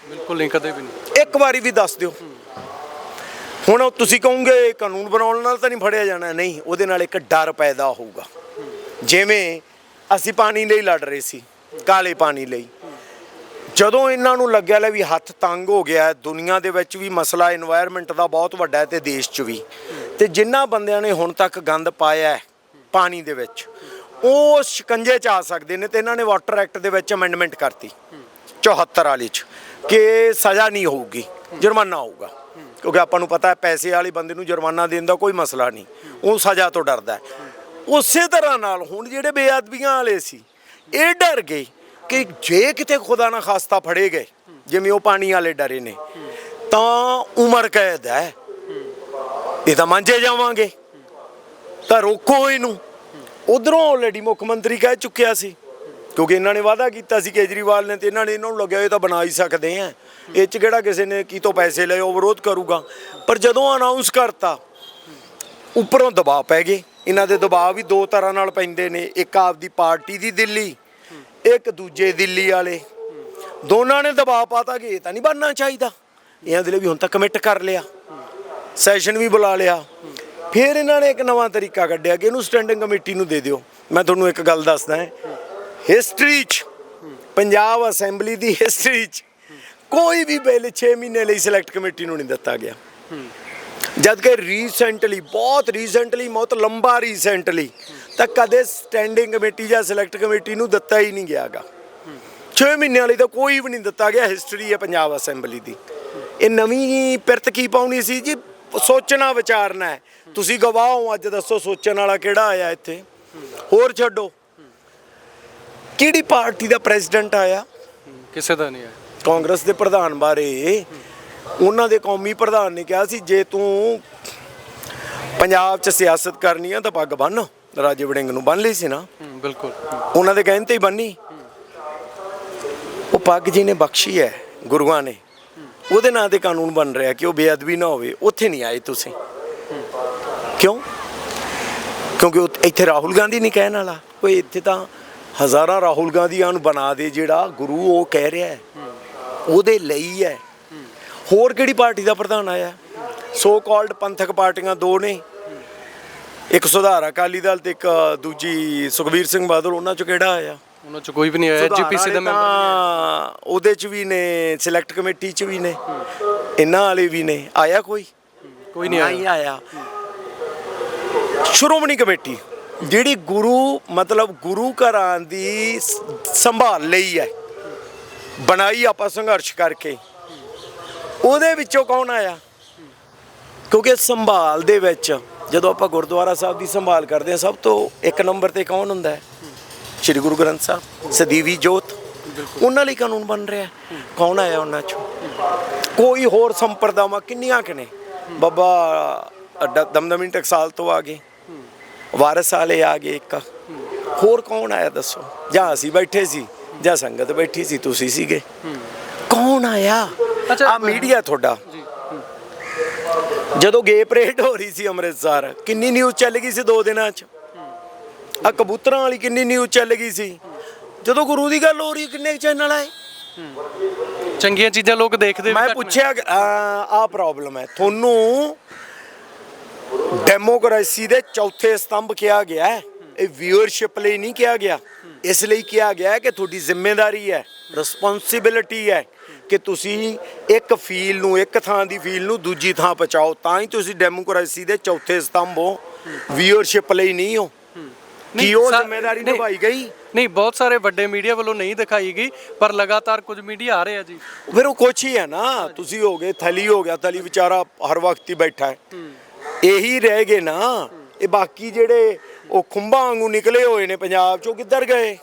ਬਿਲਕੁਲ ਨਹੀਂ ਕਦੇ ਵੀ ਨਹੀਂ। ਇੱਕ ਵਾਰੀ ਵੀ ਦੱਸ ਦਿਓ। ਹੁਣ ਤੁਸੀਂ ਕਹੋਗੇ ਕਾਨੂੰਨ ਬਣਾਉਣ ਨਾਲ ਤਾਂ ਨਹੀਂ ਫੜਿਆ ਜਾਣਾ ਨਹੀਂ ਉਹਦੇ ਨਾਲ ਇੱਕ ਡਰ ਪੈਦਾ ਹੋਊਗਾ। ਜਿਵੇਂ ਅਸੀਂ ਪਾਣੀ ਲਈ ਲੜ ਰਹੇ ਸੀ, ਕਾਲੇ ਪਾਣੀ ਲਈ। ਜਦੋਂ ਇਹਨਾਂ ਨੂੰ ਲੱਗਿਆ ਲੈ ਵੀ ਹੱਥ ਤੰਗ ਹੋ ਗਿਆ, ਦੁਨੀਆ ਦੇ ਵਿੱਚ ਵੀ ਮਸਲਾ এনवायरमेंट ਦਾ ਬਹੁਤ ਵੱਡਾ ਹੈ ਤੇ ਦੇਸ਼ 'ਚ ਵੀ। ਤੇ ਜਿਨ੍ਹਾਂ ਬੰਦਿਆਂ ਨੇ ਹੁਣ ਤੱਕ ਗੰਦ ਪਾਇਆ ਪਾਣੀ ਦੇ ਵਿੱਚ, ਉਹ ਸ਼ਿਕੰਜੇ 'ਚ ਆ ਸਕਦੇ ਨੇ ਤੇ ਇਹਨਾਂ ਨੇ ਵਾਟਰ ਐਕਟ ਦੇ ਵਿੱਚ ਅਮੈਂਡਮੈਂਟ ਕਰਤੀ 74 ਵਾਲੀ 'ਚ, ਕਿ ਸਜ਼ਾ ਨਹੀਂ ਹੋਊਗੀ, ਜੁਰਮਾਨਾ ਹੋਊਗਾ। ਕਿਉਂਕਿ ਆਪਾਂ ਨੂੰ ਪਤਾ ਹੈ, ਪੈਸੇ ਵਾਲੇ ਬੰਦੇ ਨੂੰ ਜੁਰਮਾਨਾ ਦੇਣ ਦਾ ਕੋਈ ਮਸਲਾ ਨਹੀਂ, ਉਹ ਸਜ਼ਾ ਤੋਂ ਡਰਦਾ ਹੈ। ਉਸੇ ਤਰ੍ਹਾਂ ਨਾਲ ਹੁਣ ਜਿਹੜੇ ਬੇਅਦਬੀਆਂ ਵਾਲੇ ਸੀ, ਇਹ ਡਰ ਗਏ ਕਿ ਜੇ ਕਿਤੇ ਖੁਦਾ ਨਾ ਖਾਸਤਾ ਫੜੇ ਗਏ, ਜਿਵੇਂ ਉਹ ਪਾਣੀ ਵਾਲੇ ਡਰੇ ਨੇ, ਤਾਂ ਉਮਰ ਕੈਦ ਹੈ। ਇਹ ਤਾਂ ਮੰਜੇ ਜਾਵਾਂਗੇ। ਤਾਂ ਰੋਕੋ ਇਹਨੂੰ। ਉਧਰੋਂ ਆਲਰੇਡੀ ਮੁੱਖ ਮੰਤਰੀ ਕਹਿ ਚੁੱਕਿਆ ਸੀ, ਕਿਉਂਕਿ ਇਹਨਾਂ ਨੇ ਵਾਅਦਾ ਕੀਤਾ ਸੀ ਕੇਜਰੀਵਾਲ ਨੇ ਤੇ ਇਹਨਾਂ ਨੇ ਇਹਨਾਂ ਨੂੰ ਲੱਗਿਆ ਇਹ ਤਾਂ ਬਣਾ ਹੀ ਸਕਦੇ ਆ। ਇਹ ਚ ਕਿਹੜਾ ਕਿਸੇ ਨੇ ਕੀ ਤੋਂ ਪੈਸੇ ਲਏ, ਉਹ ਵਿਰੋਧ ਕਰੂਗਾ। ਪਰ ਜਦੋਂ ਅਨਾਉਂਸ ਕਰਤਾ, ਉੱਪਰੋਂ ਦਬਾਅ ਪੈ ਗਏ। ਇਹਨਾਂ ਦੇ ਦਬਾਅ ਵੀ ਦੋ ਤਰ੍ਹਾਂ ਨਾਲ ਪੈਂਦੇ ਨੇ, ਇੱਕ ਆਪਦੀ ਪਾਰਟੀ ਦੀ ਦਿੱਲੀ, ਇੱਕ ਦੂਜੇ ਦਿੱਲੀ ਵਾਲੇ। ਦੋਨਾਂ ਨੇ ਦਬਾਅ ਪਾਤਾ ਕਿ ਇਹ ਤਾਂ ਨਹੀਂ ਬਣਨਾ ਚਾਹੀਦਾ। ਇਹਨਾਂ ਦੇ ਲਈ ਵੀ ਹੁਣ ਤਾਂ ਕਮਿਟ ਕਰ ਲਿਆ ਸੈਸ਼ਨ ਵੀ ਬੁਲਾ ਲਿਆ। ਫਿਰ ਇਹਨਾਂ ਨੇ ਇੱਕ ਨਵਾਂ ਤਰੀਕਾ ਕੱਢਿਆ ਕਿ ਇਹਨੂੰ ਸਟੈਂਡਿੰਗ ਕਮੇਟੀ ਨੂੰ ਦੇ ਦਿਓ। ਮੈਂ ਤੁਹਾਨੂੰ ਇੱਕ ਗੱਲ ਦੱਸਦਾ ਹਾਂ ਹਿਸਟਰੀ 'ਚ, ਪੰਜਾਬ ਅਸੈਂਬਲੀ ਦੀ ਹਿਸਟਰੀ 'ਚ ਕੋਈ ਵੀ ਬਿੱਲ 6 ਮਹੀਨੇ ਲਈ ਸਿਲੈਕਟ ਕਮੇਟੀ ਨੂੰ ਨਹੀਂ ਦਿੱਤਾ ਗਿਆ। ਜਦ ਕਿ ਰੀਸੈਂਟਲੀ ਬਹੁਤ ਰੀਸੈਂਟਲੀ ਬਹੁਤ ਲੰਬਾ ਰੀਸੈਂਟਲੀ ਤਾਂ ਕਦੇ ਸਟੈਂਡਿੰਗ ਕਮੇਟੀ ਜਾਂ ਸਿਲੈਕਟ ਕਮੇਟੀ ਨੂੰ ਦਿੱਤਾ ਹੀ ਨਹੀਂ ਗਿਆਗਾ। 6 ਮਹੀਨਿਆਂ ਲਈ ਤਾਂ ਕੋਈ ਵੀ ਨਹੀਂ ਦਿੱਤਾ ਗਿਆ ਹਿਸਟਰੀ ਹੈ ਪੰਜਾਬ ਅਸੈਂਬਲੀ ਦੀ। ਇਹ ਨਵੀਂ ਪਿਰਤ ਕੀ ਪਾਉਣੀ ਸੀ ਜੀ? ਸੋਚਣਾ ਵਿਚਾਰਨਾ ਹੈ। ਤੁਸੀਂ ਗਵਾਹ ਹੋ ਅੱਜ ਦੱਸੋ ਸੋਚਣ ਵਾਲਾ ਕਿਹੜਾ ਆਇਆ ਇੱਥੇ? ਹੋਰ ਛੱਡੋ। ਕਿਹੜੀ ਪਾਰਟੀ ਦਾ ਪ੍ਰੈਜ਼ੀਡੈਂਟ ਆਇਆ? ਕਿਸੇ ਦਾ ਨਹੀਂ ਹੈ ਕਾਂਗਰਸ ਦੇ ਪ੍ਰਧਾਨ ਬਾਰੇ। ਉਹਨਾਂ ਦੇ ਕੌਮੀ ਪ੍ਰਧਾਨ ਨੇ ਕਿਹਾ ਸੀ ਜੇ ਤੂੰ ਪੰਜਾਬ 'ਚ ਸਿਆਸਤ ਕਰਨੀ ਆ ਤਾਂ ਪੱਗ ਬੰਨ ਰਾਜੇ ਵੜਿੰਗ ਨੂੰ ਬੰਨ ਲਈ ਸੀ ਨਾ। ਬਿਲਕੁਲ। ਉਹਨਾਂ ਦੇ ਕਹਿਣ ਤੇ ਹੀ ਬੰਨੀ। ਉਹ ਪੱਗ ਜੀ ਨੇ ਬਖਸ਼ੀ ਹੈ ਗੁਰੂਆਂ ਨੇ। ਉਹਦੇ ਨਾਂ ਤੇ ਕਾਨੂੰਨ ਬਣ ਰਿਹਾ ਕਿ ਉਹ ਬੇਅਦਬੀ ਨਾ ਹੋਵੇ ਉੱਥੇ ਨਹੀਂ ਆਏ ਤੁਸੀਂ। ਕਿਉਂ? ਕਿਉਂਕਿ ਇੱਥੇ ਰਾਹੁਲ ਗਾਂਧੀ ਨਹੀਂ ਕਹਿਣ ਵਾਲਾ। ਓਏ ਇੱਥੇ ਤਾਂ ਹਜ਼ਾਰਾਂ ਰਾਹੁਲ ਗਾਂਧੀਆਂ ਨੂੰ ਬਣਾ ਦੇ ਜਿਹੜਾ ਗੁਰੂ ਉਹ ਕਹਿ ਰਿਹਾ ਹੈ ਉਹਦੇ ਲਈ ਹੈ ਹੋਰ ਕਿਹੜੀ ਪਾਰਟੀ ਦਾ ਪ੍ਰਧਾਨ ਆਇਆ? ਸੋ ਕਾਲਡ ਪੰਥਕ ਪਾਰਟੀਆਂ ਦੋ ਨੇ। ਇੱਕ ਸੁਧਾਰ ਅਕਾਲੀ ਦਲ ਤੇ ਇੱਕ ਦੂਜੀ ਸੁਖਬੀਰ ਸਿੰਘ ਬਾਦਲ ਉਹਨਾਂ ਚੋਂ ਕਿਹੜਾ ਆਇਆ? ਉਹਨਾਂ ਚ ਕੋਈ ਵੀ ਨਹੀਂ ਆਇਆ ਜੀਪੀਸੀ ਦਾ ਮੈਂਬਰ ਤਾਂ ਉਹਦੇ ਚ ਵੀ ਨੇ ਸਿਲੈਕਟ ਕਮੇਟੀ ਚ ਵੀ ਨੇ ਇਹਨਾਂ ਵਾਲੇ ਵੀ ਨੇ। ਆਇਆ ਕੋਈ? ਕੋਈ ਨਹੀਂ ਆਇਆ। ਨਹੀਂ ਆਇਆ। ਸ਼੍ਰੋਮਣੀ ਕਮੇਟੀ ਜਿਹੜੀ ਗੁਰੂ ਮਤਲਬ ਗੁਰੂ ਘਰਾਂ ਦੀ ਸੰਭਾਲ ਲਈ ਹੈ। ਬਣਾਈ ਆਪਾਂ ਸੰਘਰਸ਼ ਕਰਕੇ। ਉਹਦੇ ਵਿੱਚੋਂ ਕੌਣ ਆਇਆ? ਕਿਉਂਕਿ ਸੰਭਾਲ ਦੇ ਵਿੱਚ ਜਦੋਂ ਆਪਾਂ ਗੁਰਦੁਆਰਾ ਸਾਹਿਬ ਦੀ ਸੰਭਾਲ ਕਰਦੇ ਹਾਂ, ਸਭ ਤੋਂ ਇੱਕ ਨੰਬਰ ਤੇ ਕੌਣ ਹੁੰਦਾ ਹੈ? ਸ੍ਰੀ ਗੁਰੂ ਗ੍ਰੰਥ ਸਾਹਿਬ, ਸਦੀਵੀ ਜੋਤ। ਉਹਨਾਂ ਲਈ ਕਾਨੂੰਨ ਬਣ ਰਿਹਾ ਕੌਣ ਆਇਆ ਉਹਨਾਂ ਚੋਂ? ਕੋਈ ਹੋਰ ਸੰਪਰਦਾਵਾਂ ਕਿੰਨੀਆਂ ਕਿ ਨੇ? ਬਾਬਾ ਦਮਦਮੀ ਟਕਸਾਲ ਤੋਂ ਆ ਗਏ। ਵਾਰਸ ਵਾਲੇ ਆ ਗਏ ਇੱਕ। ਹੋਰ ਕੌਣ ਆਇਆ ਦੱਸੋ? ਜਾਂ ਅਸੀਂ ਬੈਠੇ ਸੀ, ਜਾਂ ਸੰਗਤ ਬੈਠੀ ਸੀ, ਤੁਸੀਂ ਸੀਗੇ। ਕੌਣ ਆਇਆ? ਆ ਮੀਡੀਆ ਤੁਹਾਡਾ। ਜਦੋਂ ਗੇ ਪਰੇਡ ਹੋ ਰਹੀ ਸੀ ਅੰਮ੍ਰਿਤਸਰ ਕਿੰਨੀ ਨਿਊਜ਼ ਚੱਲ ਗਈ ਸੀ ਦੋ ਦਿਨਾਂ 'ਚ? ਆ ਕਬੂਤਰਾਂ ਵਾਲੀ ਕਿੰਨੀ ਨਿਊਜ਼ ਚੱਲ ਗਈ ਸੀ? ਜਦੋਂ ਗੁਰੂ ਦੀ ਗੱਲ ਹੋ ਰਹੀ ਕਿੰਨੇ ਚੈਨਲ ਆਏ? ਚੰਗੀਆਂ ਚੀਜ਼ਾਂ ਲੋਕ ਦੇਖਦੇ ਮੈਂ। ਪੁੱਛਿਆ ਆ ਪ੍ਰੋਬਲਮ ਹੈ। ਤੁਹਾਨੂੰ ਡੈਮੋਕ੍ਰੇਸੀ ਦੇ ਚੌਥੇ ਸਤੰਭ ਕਿਹਾ ਗਿਆ ਹੈ। ਇਹ ਵਿਊਅਰਸ਼ਿਪ ਲਈ ਨਹੀਂ ਕਿਹਾ ਗਿਆ। ਇਸ ਲਈ ਕਿਹਾ ਗਿਆ ਕਿ ਤੁਹਾਡੀ ਜ਼ਿੰਮੇਵਾਰੀ ਹੈ ਰਿਸਪੌਂਸਿਬਿਲਿਟੀ ਹੈ। ਕਿ ਤੁਸੀਂ ਇੱਕ ਫੀਲ ਨੂੰ ਇੱਕ ਥਾਂ ਦੀ ਫੀਲ ਨੂੰ ਦੂਜੀ ਥਾਂ ਪਹੁੰਚਾਓ ਤਾਂ ਹੀ ਤੁਸੀਂ ਡੈਮੋਕ੍ਰੇਸੀ ਦੇ ਚੌਥੇ ਸਤੰਭ ਹੋ। ਵਿਊਅਰਸ਼ਿਪ ਲਈ ਨਹੀਂ ਹੋ। ਕੀ ਉਹ ਜ਼ਿੰਮੇਵਾਰੀ। ਨਿਭਾਈ ਗਈ? ਨਹੀਂ ਬਹੁਤ ਸਾਰੇ ਵੱਡੇ ਮੀਡੀਆ ਵੱਲੋਂ ਨਹੀਂ ਦਿਖਾਈ ਗਈ ਪਰ ਲਗਾਤਾਰ ਕੁਝ ਮੀਡੀਆ ਆ ਰਹੇ ਆ ਜੀ। ਫਿਰ ਉਹ ਕੁਛ ਹੀ ਹੈ ਨਾ। ਤੁਸੀਂ ਹੋ ਗਏ ਥਲੀ ਹੋ ਗਿਆ ਥਲੀ ਵਿਚਾਰਾ ਹਰ ਵਕਤ ਹੀ ਬੈਠਾ ਹੈ। ਇਹੀ ਰਹਿ ਗਏ ਨਾ। ਇਹ ਬਾਕੀ ਜਿਹੜੇ ਉਹ ਖੁੰਭਾਂ ਵਾਂਗੂ ਨਿਕਲੇ ਹੋਏ ਨੇ ਪੰਜਾਬ ਚੋਂ ਕਿੱਧਰ ਗਏ?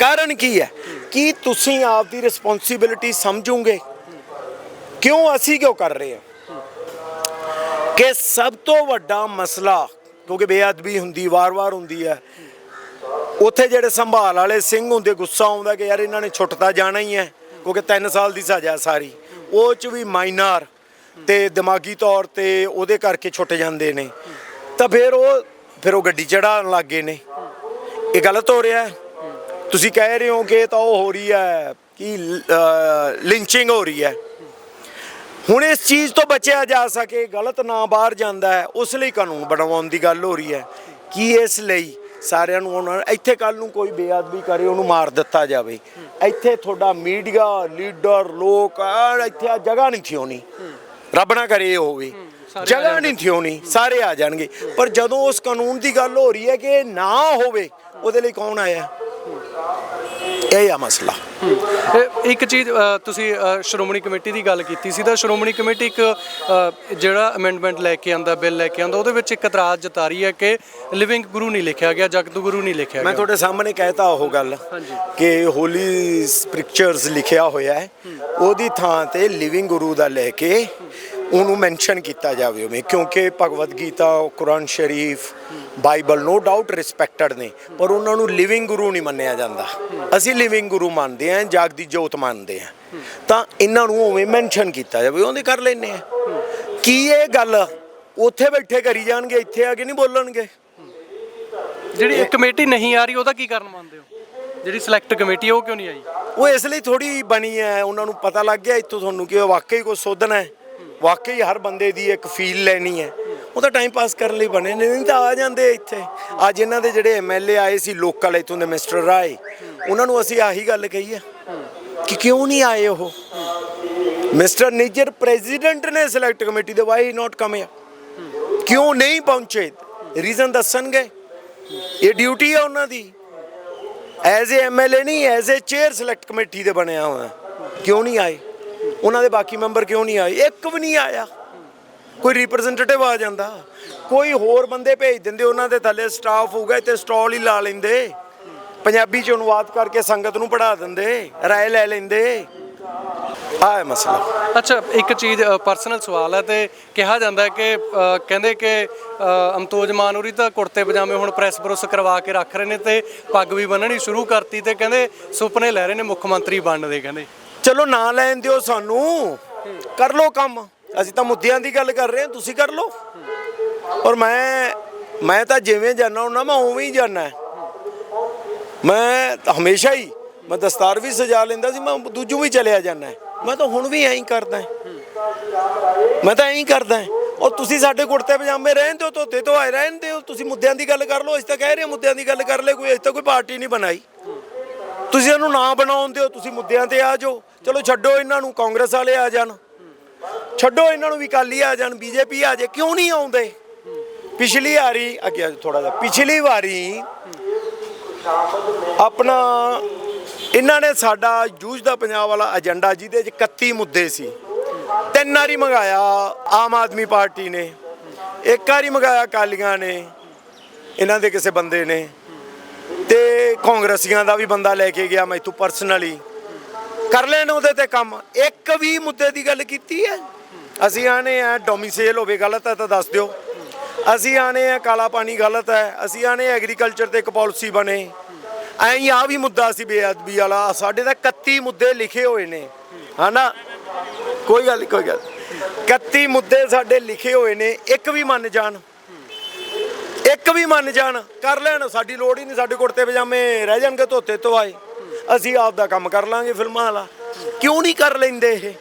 ਕਾਰਨ ਕੀ ਹੈ। ਕੀ ਤੁਸੀਂ ਆਪ ਦੀ ਰਿਸਪੌਂਸਿਬਿਲਿਟੀ ਸਮਝੋਗੇ? ਕਿਉਂ ਅਸੀਂ ਕਿਉਂ ਕਰ ਰਹੇ ਹਾਂ? ਕਿ ਸਭ ਤੋਂ ਵੱਡਾ ਮਸਲਾ, ਕਿਉਂਕਿ ਬੇਅਦਬੀ ਹੁੰਦੀ, ਵਾਰ-ਵਾਰ ਹੁੰਦੀ ਹੈ, ਉੱਥੇ ਜਿਹੜੇ ਸੰਭਾਲ ਵਾਲੇ ਸਿੰਘ ਹੁੰਦੇ, ਗੁੱਸਾ ਆਉਂਦਾ ਕਿ ਯਾਰ ਇਹਨਾਂ ਨੇ ਛੁੱਟਦਾ ਜਾਣਾ ਹੀ ਹੈ, ਕਿਉਂਕਿ 3 ਸਾਲ ਦੀ ਸਜ਼ਾ ਸਾਰੀ। ਉਹ ਚ ਵੀ ਮਾਈਨਰ ਤੇ ਦਿਮਾਗੀ ਤੌਰ ਤੇ ਉਹਦੇ ਕਰਕੇ ਛੁੱਟ ਜਾਂਦੇ ਨੇ। ਤਾਂ ਫਿਰ ਉਹ ਫਿਰ ਉਹ ਗੱਡੀ ਚੜਾਉਣ ਲੱਗੇ ਨੇ। ਇਹ ਗਲਤ ਹੋ ਰਿਹਾ ਹੈ। ਤੁਸੀਂ ਕਹਿ ਰਹੇ ਹੋ ਕਿ ਇਹ ਤਾਂ ਉਹ ਹੋ ਰਹੀ ਹੈ ਕਿ ਲਿੰਚਿੰਗ ਹੋ ਰਹੀ ਹੈ। ਹੁਣ ਇਸ ਚੀਜ਼ ਤੋਂ ਬਚਿਆ ਜਾ ਸਕੇ ਗਲਤ ਨਾ ਬਾਹਰ ਜਾਂਦਾ ਹੈ ਉਸ ਲਈ ਕਾਨੂੰਨ ਬਣਾਉਣ ਦੀ ਗੱਲ ਹੋ ਰਹੀ ਹੈ ਕੀ ਇਸ ਲਈ ਸਾਰਿਆਂ ਨੂੰ ਉਹਨਾਂ ਇੱਥੇ ਕੱਲ ਨੂੰ ਕੋਈ ਬੇਅਦਬੀ ਕਰੇ ਉਹਨੂੰ ਮਾਰ ਦਿੱਤਾ ਜਾਵੇ। ਇੱਥੇ ਤੁਹਾਡਾ ਮੀਡੀਆ ਲੀਡਰ ਲੋਕ ਇੱਥੇ ਆ ਜਗ੍ਹਾ ਨਹੀਂ ਥੀ ਹੋਣੀ। ਰੱਬ ਨਾ ਕਰੇ ਇਹ ਹੋਵੇ। ਜਗ੍ਹਾ ਨਹੀਂ ਥੀ ਹੋਣੀ ਸਾਰੇ ਆ ਜਾਣਗੇ। ਪਰ ਜਦੋਂ ਉਸ ਕਾਨੂੰਨ ਦੀ ਗੱਲ ਹੋ ਰਹੀ ਹੈ ਕਿ ਨਾ ਹੋਵੇ ਉਹਦੇ ਲਈ ਕੌਣ ਆਇਆ? ਇਹ ਆ ਮਸਲਾ। ਇਹ ਇੱਕ ਚੀਜ਼ ਅ, ਤੁਸੀਂ ਅ, ਸ਼੍ਰੋਮਣੀ ਕਮੇਟੀ ਦੀ ਗੱਲ ਕੀਤੀ ਸੀ। ਤਾਂ ਸ਼੍ਰੋਮਣੀ ਕਮੇਟੀ ਇੱਕ ਅ, ਜਿਹੜਾ ਅਮੈਂਡਮੈਂਟ ਲੈ ਕੇ ਆਂਦਾ ਬਿੱਲ ਲੈ ਕੇ ਆਂਦਾ ਉਹਦੇ ਵਿੱਚ ਇੱਕ ਇਤਰਾਜ਼ ਜਤਾ ਰਹੀ ਹੈ ਕਿ ਲਿਵਿੰਗ ਗੁਰੂ ਨਹੀਂ ਲਿਖਿਆ ਗਿਆ ਜਗਤ ਗੁਰੂ ਨਹੀਂ ਲਿਖਿਆ ਮੈਂ ਗਿਆ। ਤੁਹਾਡੇ ਸਾਹਮਣੇ ਕਹਿਤਾ ਉਹ ਗੱਲ। ਕਿ ਹੋਲੀ ਸਕ੍ਰਿਪਚਰਸ ਲਿਖਿਆ ਹੋਇਆ ਹੈ। ਉਹਦੀ ਥਾਂ ਤੇ ਲਿਵਿੰਗ ਗੁਰੂ ਦਾ ਲੈ ਕੇ ਉਹਨੂੰ ਮੈਂਸ਼ਨ ਕੀਤਾ ਜਾਵੇ ਉਵੇਂ ਕਿਉਂਕਿ Bhagavad Gita Quran Sharif Bible no doubt respected ਨੇ ਪਰ ਉਹਨਾਂ ਨੂੰ ਲਿਵਿੰਗ ਗੁਰੂ ਨਹੀਂ ਮੰਨਿਆ ਜਾਂਦਾ। ਅਸੀਂ ਲਿਵਿੰਗ ਗੁਰੂ ਮੰਨਦੇ ਹਾਂ ਜਾਗਦੀ ਜੋਤ ਮੰਨਦੇ ਹਾਂ। ਤਾਂ ਇਹਨਾਂ ਨੂੰ ਉਵੇਂ ਮੈਂਸ਼ਨ ਕੀਤਾ ਜਾਵੇ ਉਹਦੇ ਕਰ ਲੈਨੇ ਆ ਕੀ ਇਹ ਗੱਲ ਉੱਥੇ ਬੈਠੇ ਕਰੀ ਜਾਣਗੇ ਇੱਥੇ ਆ ਕੇ ਨਹੀਂ ਬੋਲਣਗੇ? ਜਿਹੜੀ ਕਮੇਟੀ ਨਹੀਂ ਆ ਰਹੀ ਉਹਦਾ ਕੀ ਕਾਰਨ ਮੰਨਦੇ ਹੋ? ਜਿਹੜੀ ਸਿਲੈਕਟ ਕਮੇਟੀ ਉਹ ਕਿਉਂ ਨਹੀਂ ਆਈ? ਉਹ ਇਸ ਲਈ ਥੋੜੀ ਬਣੀ ਹੈ ਉਹਨਾਂ ਨੂੰ ਪਤਾ ਲੱਗ ਗਿਆ ਇੱਥੋਂ ਤੁਹਾਨੂੰ ਕਿ ਵਾਕਈ ਕੁਝ ਸੋਧਣਾ ਹੈ। ਵਾਕਈ ਹਰ ਬੰਦੇ ਦੀ ਇੱਕ ਫੀਲ ਲੈਣੀ ਹੈ। ਉਹ ਤਾਂ ਟਾਈਮ ਪਾਸ ਕਰਨ ਲਈ ਬਣੇ ਨੇ, ਨਹੀਂ ਤਾਂ ਆ ਜਾਂਦੇ ਇੱਥੇ। ਅੱਜ ਇਹਨਾਂ ਦੇ ਜਿਹੜੇ ਐਮਐਲਏ ਆਏ ਸੀ, ਲੋਕਲ ਇੱਥੋਂ ਦੇ ਮਿਸਟਰ ਰਾਏ, ਉਹਨਾਂ ਨੂੰ ਅਸੀਂ ਆਹੀ ਗੱਲ ਕਹੀ ਹੈ ਕਿ ਕਿਉਂ ਨਹੀਂ ਆਏ ਉਹ? ਮਿਸਟਰ ਨਿਜਰ ਪ੍ਰੈਜ਼ੀਡੈਂਟ ਨੇ ਸਿਲੈਕਟ ਕਮੇਟੀ ਦੇ ਵਾਈ ਨਾਟ ਕਮ ਕਿਉਂ ਨਹੀਂ ਪਹੁੰਚੇ? ਰੀਜ਼ਨ ਦੱਸਣਗੇ। ਇਹ ਡਿਊਟੀ ਹੈ ਉਹਨਾਂ ਦੀ। ਐਜ਼ ਏ ਐਮਐਲਏ ਨਹੀਂ as a chair select committee ਦੇ ਬਣਿਆ ਹੋਇਆ। ਕਿਉਂ ਨਹੀਂ ਆਏ? ਉਹਨਾਂ ਦੇ ਬਾਕੀ ਮੈਂਬਰ ਕਿਉਂ ਨਹੀਂ ਆਏ? ਇੱਕ ਵੀ ਨਹੀਂ ਆਇਆ। ਕੋਈ ਰਿਪਰੈਜ਼ੈਂਟੇਟਿਵ ਆ ਜਾਂਦਾ। ਕੋਈ ਹੋਰ ਬੰਦੇ ਭੇਜ ਦਿੰਦੇ ਉਹਨਾਂ ਦੇ ਥੱਲੇ ਸਟਾਫ ਹੋਊਗਾ ਤੇ ਸਟਾਲ ਹੀ ਲਾ ਲੈਂਦੇ। ਪੰਜਾਬੀ ਚ ਅਨੁਵਾਦ ਕਰਕੇ ਸੰਗਤ ਨੂੰ ਪੜ੍ਹਾ ਦਿੰਦੇ ਰਾਏ ਲੈ ਲੈਂਦੇ। ਆਹ ਹੈ ਮਸਲਾ। ਅੱਛਾ ਇੱਕ ਚੀਜ਼ ਪਰਸਨਲ ਸਵਾਲ ਹੈ ਤੇ ਕਿਹਾ ਜਾਂਦਾ ਹੈ ਕਿ ਅ, ਕਹਿੰਦੇ ਕਿ ਅ, ਅਮਤੋਜ ਮਾਨੂਰੀ ਤਾਂ ਕੁੜਤੇ ਪਜਾਮੇ ਹੁਣ ਪ੍ਰੈਸ ਬਰੋਸ ਕਰਵਾ ਕੇ ਰੱਖ ਰਹੇ ਨੇ ਤੇ ਪੱਗ ਵੀ ਬੰਨਣੀ ਸ਼ੁਰੂ ਕਰਤੀ ਤੇ ਕਹਿੰਦੇ ਸੁਪਨੇ ਲੈ ਰਹੇ ਨੇ ਮੁੱਖ ਮੰਤਰੀ ਬਣਨ ਦੇ ਕਹਿੰਦੇ। ਚਲੋ ਨਾ ਲੈਣ ਦਿਓ ਸਾਨੂੰ। ਕਰ ਲਓ ਕੰਮ। ਅਸੀਂ ਤਾਂ ਮੁੱਦਿਆਂ ਦੀ ਗੱਲ ਕਰ ਰਹੇ ਹਾਂ, ਤੁਸੀਂ ਕਰ ਲਓ। ਔਰ ਮੈਂ ਮੈਂ ਤਾਂ ਜਿਵੇਂ ਜਾਣਾ ਹੁੰਦਾ ਮੈਂ ਉਵੇਂ ਹੀ ਜਾਣਾ ਮੈਂ ਹਮੇਸ਼ਾ ਹੀ, ਮੈਂ ਦਸਤਾਰ ਵੀ ਸਜਾ ਲੈਂਦਾ ਸੀ, ਮੈਂ ਦੂਜੂ ਵੀ ਚਲਿਆ ਜਾਣਾ ਮੈਂ ਤਾਂ ਹੁਣ ਵੀ ਐਂ ਹੀ ਕਰਦਾ। ਮੈਂ ਤਾਂ ਐਂ ਕਰਦਾ। ਔਰ ਤੁਸੀਂ ਸਾਡੇ ਕੁੜਤੇ ਪਜਾਮੇ ਰਹਿਣ ਦਿਓ, ਧੋਤੇ ਧੋਏ ਰਹਿਣ ਦਿਓ। ਤੁਸੀਂ ਮੁੱਦਿਆਂ ਦੀ ਗੱਲ ਕਰ ਲਓ, ਅਸੀਂ ਤਾਂ ਕਹਿ ਰਹੇ ਮੁੱਦਿਆਂ ਦੀ ਗੱਲ ਕਰ ਲੈ, ਕੋਈ ਅਸੀਂ ਤਾਂ ਕੋਈ ਪਾਰਟੀ ਨਹੀਂ ਬਣਾਈ। ਤੁਸੀਂ ਇਹਨੂੰ ਨਾ ਬਣਾਉਣ ਦਿਓ, ਤੁਸੀਂ ਮੁੱਦਿਆਂ ਤੇ ਆ ਜਾਓ। ਚਲੋ ਛੱਡੋ ਇਹਨਾਂ ਨੂੰ, ਕਾਂਗਰਸ ਵਾਲੇ ਆ ਜਾਣ। ਛੱਡੋ ਇਹਨਾਂ ਨੂੰ ਵੀ ਵਿਕਾਲੀ ਆ ਜਾਣ, ਬੀਜੇਪੀ ਆ ਜਾਏ ਕਿਉਂ ਨਹੀਂ ਆਉਂਦੇ? ਪਿਛਲੀ ਵਾਰੀ, ਅੱਗੇ ਥੋੜਾ ਜਿਹਾ, ਪਿਛਲੀ ਵਾਰੀ ਆਪਣਾ ਇਹਨਾਂ ਨੇ ਸਾਡਾ ਜੂਝਦਾ ਪੰਜਾਬ ਵਾਲਾ ਏਜੰਡਾ ਜਿਹਦੇ 'ਚ 31 ਮੁੱਦੇ ਸੀ। ਤਿੰਨ ਵਾਰੀ ਮੰਗਾਇਆ ਆਮ ਆਦਮੀ ਪਾਰਟੀ ਨੇ, ਇੱਕ ਵਾਰੀ ਮੰਗਾਇਆ ਕਾਲੀਆਂ ਨੇ, ਇਹਨਾਂ ਦੇ ਕਿਸੇ ਬੰਦੇ ਨੇ, ਤੇ ਕਾਂਗਰਸੀਆਂ ਦਾ ਵੀ ਬੰਦਾ ਲੈ ਕੇ ਗਿਆ ਮੈਥੋਂ ਪਰਸਨਲੀ ਕਰ ਲੈਣ ਉਹਦੇ ਤੇ ਕੰਮ। ਇੱਕ ਵੀ ਮੁੱਦੇ ਦੀ ਗੱਲ ਕੀਤੀ ਹੈ? ਅਸੀਂ ਆਨੇ ਆ ਡੋਮਿਸਾਈਲ ਹੋਵੇ ਗਲਤ ਹੈ ਤਾਂ ਦੱਸ ਦਿਓ। ਅਸੀਂ ਆਨੇ ਆ ਕਾਲਾ ਪਾਣੀ ਗਲਤ ਹੈ। ਅਸੀਂ ਆਨੇ ਐਗਰੀਕਲਚਰ ਤੇ ਇੱਕ ਪਾਲਿਸੀ ਬਣੇ। ਐਂ ਹੀ ਆ ਵੀ ਮੁੱਦਾ ਸੀ ਬੇਅਦਬੀ ਵਾਲਾ। ਸਾਡੇ ਤਾਂ 31 ਮੁੱਦੇ ਲਿਖੇ ਹੋਏ ਨੇ। ਹਨਾ? ਕੋਈ ਗੱਲ ਨੀ, ਕੋਈ ਗੱਲ ਨੀ। 31 ਮੁੱਦੇ ਸਾਡੇ ਲਿਖੇ ਹੋਏ ਨੇ। ਇੱਕ ਵੀ ਮੰਨ ਜਾਣ। ਇੱਕ ਵੀ ਮੰਨ ਜਾਣ। ਕਰ ਲੈਣ। ਸਾਡੀ ਲੋੜ ਹੀ ਨਹੀਂ ਸਾਡੇ ਕੁੜਤੇ ਪਜਾਮੇ। ਰਹਿ ਜਾਣਗੇ ਧੋਤੇ ਤੋਂ ਆਏ ਅਸੀਂ ਆਪ ਦਾ ਕੰਮ ਕਰ ਲਾਂਗੇ ਫਿਲਮਾਂ ਵਾਲਾ। ਕਿਉਂ ਨਹੀਂ ਕਰ ਲੈਂਦੇ ਇਹ?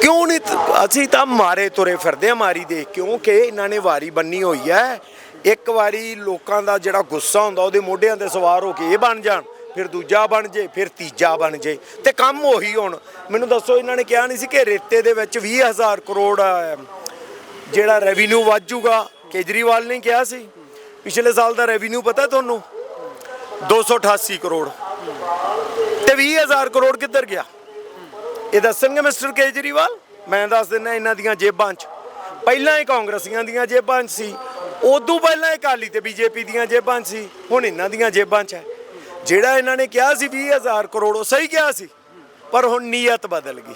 ਕਿਉਂ ਨਹੀਂ ਅਸੀਂ ਤਾਂ ਮਾਰੇ ਤੁਰੇ ਫਿਰਦੇ ਆ ਮਾਰੀ ਦੇ ਕਿਉਂਕਿ ਇਹਨਾਂ ਨੇ ਵਾਰੀ ਬੰਨੀ ਹੋਈ ਹੈ ਇੱਕ ਵਾਰੀ ਲੋਕਾਂ ਦਾ ਜਿਹੜਾ ਗੁੱਸਾ ਹੁੰਦਾ ਉਹਦੇ ਮੋਢਿਆਂ ਤੇ ਸਵਾਰ ਹੋ ਕੇ ਇਹ ਬਣ ਜਾਣ ਫਿਰ ਦੂਜਾ ਬਣ ਜੇ ਫਿਰ ਤੀਜਾ ਬਣ ਜੇ। ਤੇ ਕੰਮ ਉਹੀ ਹੁਣ। ਮੈਨੂੰ ਦੱਸੋ ਇਹਨਾਂ ਨੇ ਕਿਹਾ ਨਹੀਂ ਸੀ ਕਿ ਰੇਤੇ ਦੇ ਵਿੱਚ 20000 ਕਰੋੜ ਅਹ, ਜਿਹੜਾ ਰੈਵਨਿਊ ਵਾਜੂਗਾ ਕੇਜਰੀਵਾਲ ਨੇ ਕਿਹਾ ਸੀ। ਪਿਛਲੇ ਸਾਲ ਦਾ ਰੈਵਨਿਊ ਪਤਾ ਤੁਹਾਨੂੰ? 288 ਕਰੋੜ। ਤੇ 20000 ਕਰੋੜ ਕਿੱਧਰ ਗਿਆ? ਇਹ ਦੱਸਣਗੇ ਮਿਸਟਰ ਕੇਜਰੀਵਾਲ? ਮੈਂ ਦੱਸ ਦਿੰਦਾ ਇਹਨਾਂ ਦੀਆਂ ਜੇਬਾਂ 'ਚ। ਪਹਿਲਾਂ ਇਹ ਕਾਂਗਰਸੀਆਂ ਦੀਆਂ ਜੇਬਾਂ 'ਚ ਸੀ। ਉਦੋਂ ਪਹਿਲਾਂ ਇਹ ਅਕਾਲੀ ਤੇ ਬੀਜੇਪੀ ਦੀਆਂ ਜੇਬਾਂ 'ਚ ਸੀ। ਹੁਣ ਇਹਨਾਂ ਦੀਆਂ ਜੇਬਾਂ 'ਚ ਹੈ। ਜਿਹੜਾ ਇਹਨਾਂ ਨੇ ਕਿਹਾ ਸੀ 20000 ਕਰੋੜ, ਉਹ ਸਹੀ ਕਿਹਾ ਸੀ। ਪਰ ਹੁਣ ਨੀਅਤ ਬਦਲ ਗਈ।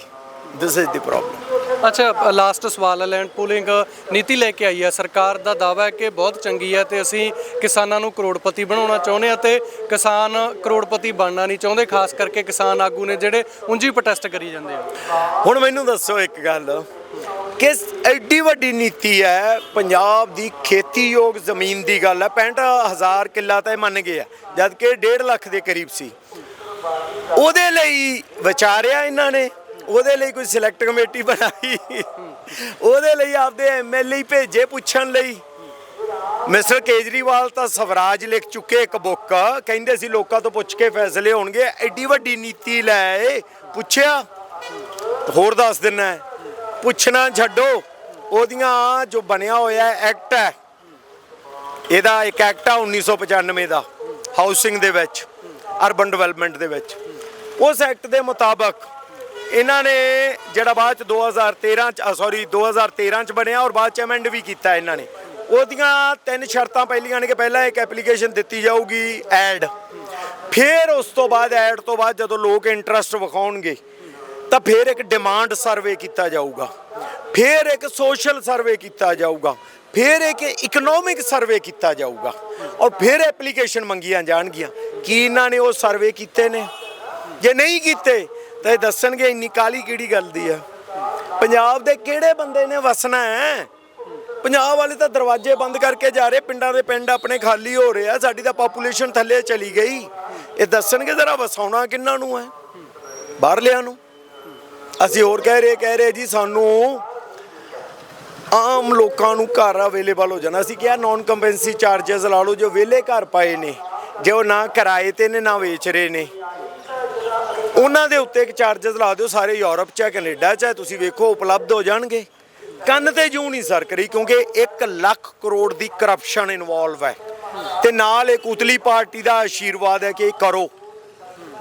ਦਿਸ ਇਜ਼ ਦੀ ਪ੍ਰੋਬਲਮ ਅੱਛਾ ਲਾਸਟ ਸਵਾਲ ਹੈ ਲੈਂਡ ਪੂਲਿੰਗ ਨੀਤੀ ਲੈ ਕੇ ਆਈ ਹੈ। ਸਰਕਾਰ ਦਾ ਦਾਵਾ ਹੈ ਕਿ ਬਹੁਤ ਚੰਗੀ ਹੈ ਤੇ ਅਸੀਂ ਕਿਸਾਨਾਂ ਨੂੰ ਕਰੋੜਪਤੀ ਬਣਾਉਣਾ ਚਾਹੁੰਦੇ ਹਾਂ ਤੇ ਕਿਸਾਨ ਕਰੋੜਪਤੀ ਬਣਨਾ ਨਹੀਂ ਚਾਹੁੰਦੇ। ਖਾਸ ਕਰਕੇ ਕਿਸਾਨ ਆਗੂ ਨੇ ਜਿਹੜੇ ਉਂਝ ਪ੍ਰੋਟੈਸਟ ਕਰੀ ਜਾਂਦੇ ਆ। ਹੁਣ ਮੈਨੂੰ ਦੱਸੋ ਇੱਕ ਗੱਲ। ਕਿ ਐਡੀ ਵੱਡੀ ਨੀਤੀ ਹੈ? ਪੰਜਾਬ ਦੀ ਖੇਤੀਯੋਗ ਜ਼ਮੀਨ ਦੀ ਗੱਲ ਹੈ। 65000 ਕਿੱਲਾ ਤਾਂ ਇਹ ਮੰਨ ਗਏ ਆ ਜਦ ਕਿ 1.5 ਲੱਖ ਦੇ ਕਰੀਬ ਸੀ। ਉਹਦੇ ਲਈ ਵਿਚਾਰਿਆ ਇਹਨਾਂ ਨੇ। ਉਹਦੇ ਲਈ ਕੋਈ ਸਿਲੈਕਟ ਕਮੇਟੀ ਬਣਾਈ। ਉਹਦੇ ਲਈ ਆਪਦੇ ਐਮਐਲਏ ਭੇਜੇ ਪੁੱਛਣ ਲਈ। ਮਿਸਟਰ ਕੇਜਰੀਵਾਲ ਤਾਂ ਸਵਰਾਜ ਲਿਖ ਚੁੱਕੇ ਇੱਕ ਬੁੱਕ। ਕਹਿੰਦੇ ਸੀ ਲੋਕਾਂ ਤੋਂ ਪੁੱਛ ਕੇ ਫੈਸਲੇ ਹੋਣਗੇ। ਐਡੀ ਵੱਡੀ ਨੀਤੀ ਲੈ ਪੁੱਛਿਆ? ਹੋਰ ਦੱਸ ਦਿੰਨਾ ਪੁੱਛਣਾ ਛੱਡੋ। ਉਹਦੀਆਂ ਜੋ ਬਣਿਆ ਹੋਇਆ ਐਕਟ ਹੈ, ਇਹਦਾ ਇੱਕ ਐਕਟ ਆ 1995 ਦਾ ਹਾਊਸਿੰਗ ਦੇ ਵਿੱਚ ਅਰਬਨ ਡਿਵੈਲਪਮੈਂਟ ਦੇ ਵਿੱਚ। ਉਸ ਐਕਟ ਦੇ ਮੁਤਾਬਕ ਇਹਨਾਂ ਨੇ ਜਿਹੜਾ ਬਾਅਦ ਚ 2013 ਚ ਸੌਰੀ 2013 ਚ ਬਣਿਆ ਔਰ ਬਾਅਦ ਚ ਅਮੈਂਡ ਵੀ ਕੀਤਾ ਇਹਨਾਂ ਨੇ। ਉਹਦੀਆਂ ਤਿੰਨ ਸ਼ਰਤਾਂ ਪਹਿਲੀਆਂ ਨੇ ਕਿ ਪਹਿਲਾਂ ਇੱਕ ਐਪਲੀਕੇਸ਼ਨ ਦਿੱਤੀ ਜਾਊਗੀ ਐਡ ਫਿਰ ਉਸ ਤੋਂ ਬਾਅਦ ਐਡ ਤੋਂ ਬਾਅਦ ਜਦੋਂ ਲੋਕ ਇੰਟਰਸਟ ਵਿਖਾਉਣਗੇ, ਤਾਂ ਫਿਰ ਇੱਕ ਡਿਮਾਂਡ ਸਰਵੇ ਕੀਤਾ ਜਾਊਗਾ। ਫਿਰ ਇੱਕ ਸੋਸ਼ਲ ਸਰਵੇ ਕੀਤਾ ਜਾਊਗਾ। ਫਿਰ ਇੱਕ ਇਕਨੋਮਿਕ ਸਰਵੇ ਕੀਤਾ ਜਾਊਗਾ। ਔਰ ਫਿਰ ਐਪਲੀਕੇਸ਼ਨ ਮੰਗੀਆਂ ਜਾਣਗੀਆਂ। ਕੀ ਇਹਨਾਂ ਨੇ ਉਹ ਸਰਵੇ ਕੀਤੇ ਨੇ? ਜੇ ਨਹੀਂ ਕੀਤੇ ਤਾਂ ਇਹ ਦੱਸਣਗੇ ਇੰਨੀ ਕਾਲੀ ਕਿਹੜੀ ਗੱਲ ਦੀ ਆ। ਪੰਜਾਬ ਦੇ ਕਿਹੜੇ ਬੰਦੇ ਨੇ ਵਸਣਾ ਹੈ? ਪੰਜਾਬ ਵਾਲੇ ਤਾਂ ਦਰਵਾਜ਼ੇ ਬੰਦ ਕਰਕੇ ਜਾ ਰਹੇ, ਪਿੰਡਾਂ ਦੇ ਪਿੰਡ ਆਪਣੇ ਖਾਲੀ ਹੋ ਰਹੇ ਆ, ਸਾਡੀ ਤਾਂ ਪਾਪੂਲੇਸ਼ਨ ਥੱਲੇ ਚਲੀ ਗਈ। ਇਹ ਦੱਸਣਗੇ ਜ਼ਰਾ ਵਸਾਉਣਾ ਕਿੰਨਾਂ ਨੂੰ ਹੈ? ਬਾਹਰਲਿਆਂ ਨੂੰ? ਅਸੀਂ ਹੋਰ ਕਹਿ ਰਹੇ ਕਹਿ ਰਹੇ ਜੀ ਸਾਨੂੰ ਆਮ ਲੋਕਾਂ ਨੂੰ ਘਰ ਅਵੇਲੇਬਲ ਹੋ ਜਾਣਾ। ਅਸੀਂ ਕਿਹਾ ਨਾਨ ਕੰਪੈਂਸੀ ਚਾਰजेस ਲਾ ਲਓ, ਜੋ ਵਿਹਲੇ ਘਰ ਪਾਏ ਨੇ, ਜੇ ਉਹ ਨਾ ਕਿਰਾਏ ਤੇ ਨੇ, ਨਾ ਵੇਚ ਰਹੇ ਨੇ। ਉਹਨਾਂ ਦੇ ਉੱਤੇ ਇੱਕ ਚਾਰजेस ਲਾ ਦਿਓ ਸਾਰੇ ਯੂਰਪ ਚ ਹੈ ਕੈਨੇਡਾ ਚ ਹੈ ਤੁਸੀਂ ਵੇਖੋ, ਉਪਲਬਧ ਹੋ ਜਾਣਗੇ। ਕੰਨ ਤੇ ਜੂ ਨਹੀਂ ਸਰ ਕਰੀ ਕਿਉਂਕਿ 1 ਲੱਖ ਕਰੋੜ ਦੀ ਕਰਪਸ਼ਨ ਇਨਵੋਲਵ ਹੈ। ਤੇ ਨਾਲ ਇੱਕ ਉਤਲੀ ਪਾਰਟੀ ਦਾ ਆਸ਼ੀਰਵਾਦ ਹੈ ਕਿ ਇਹ ਕਰੋ।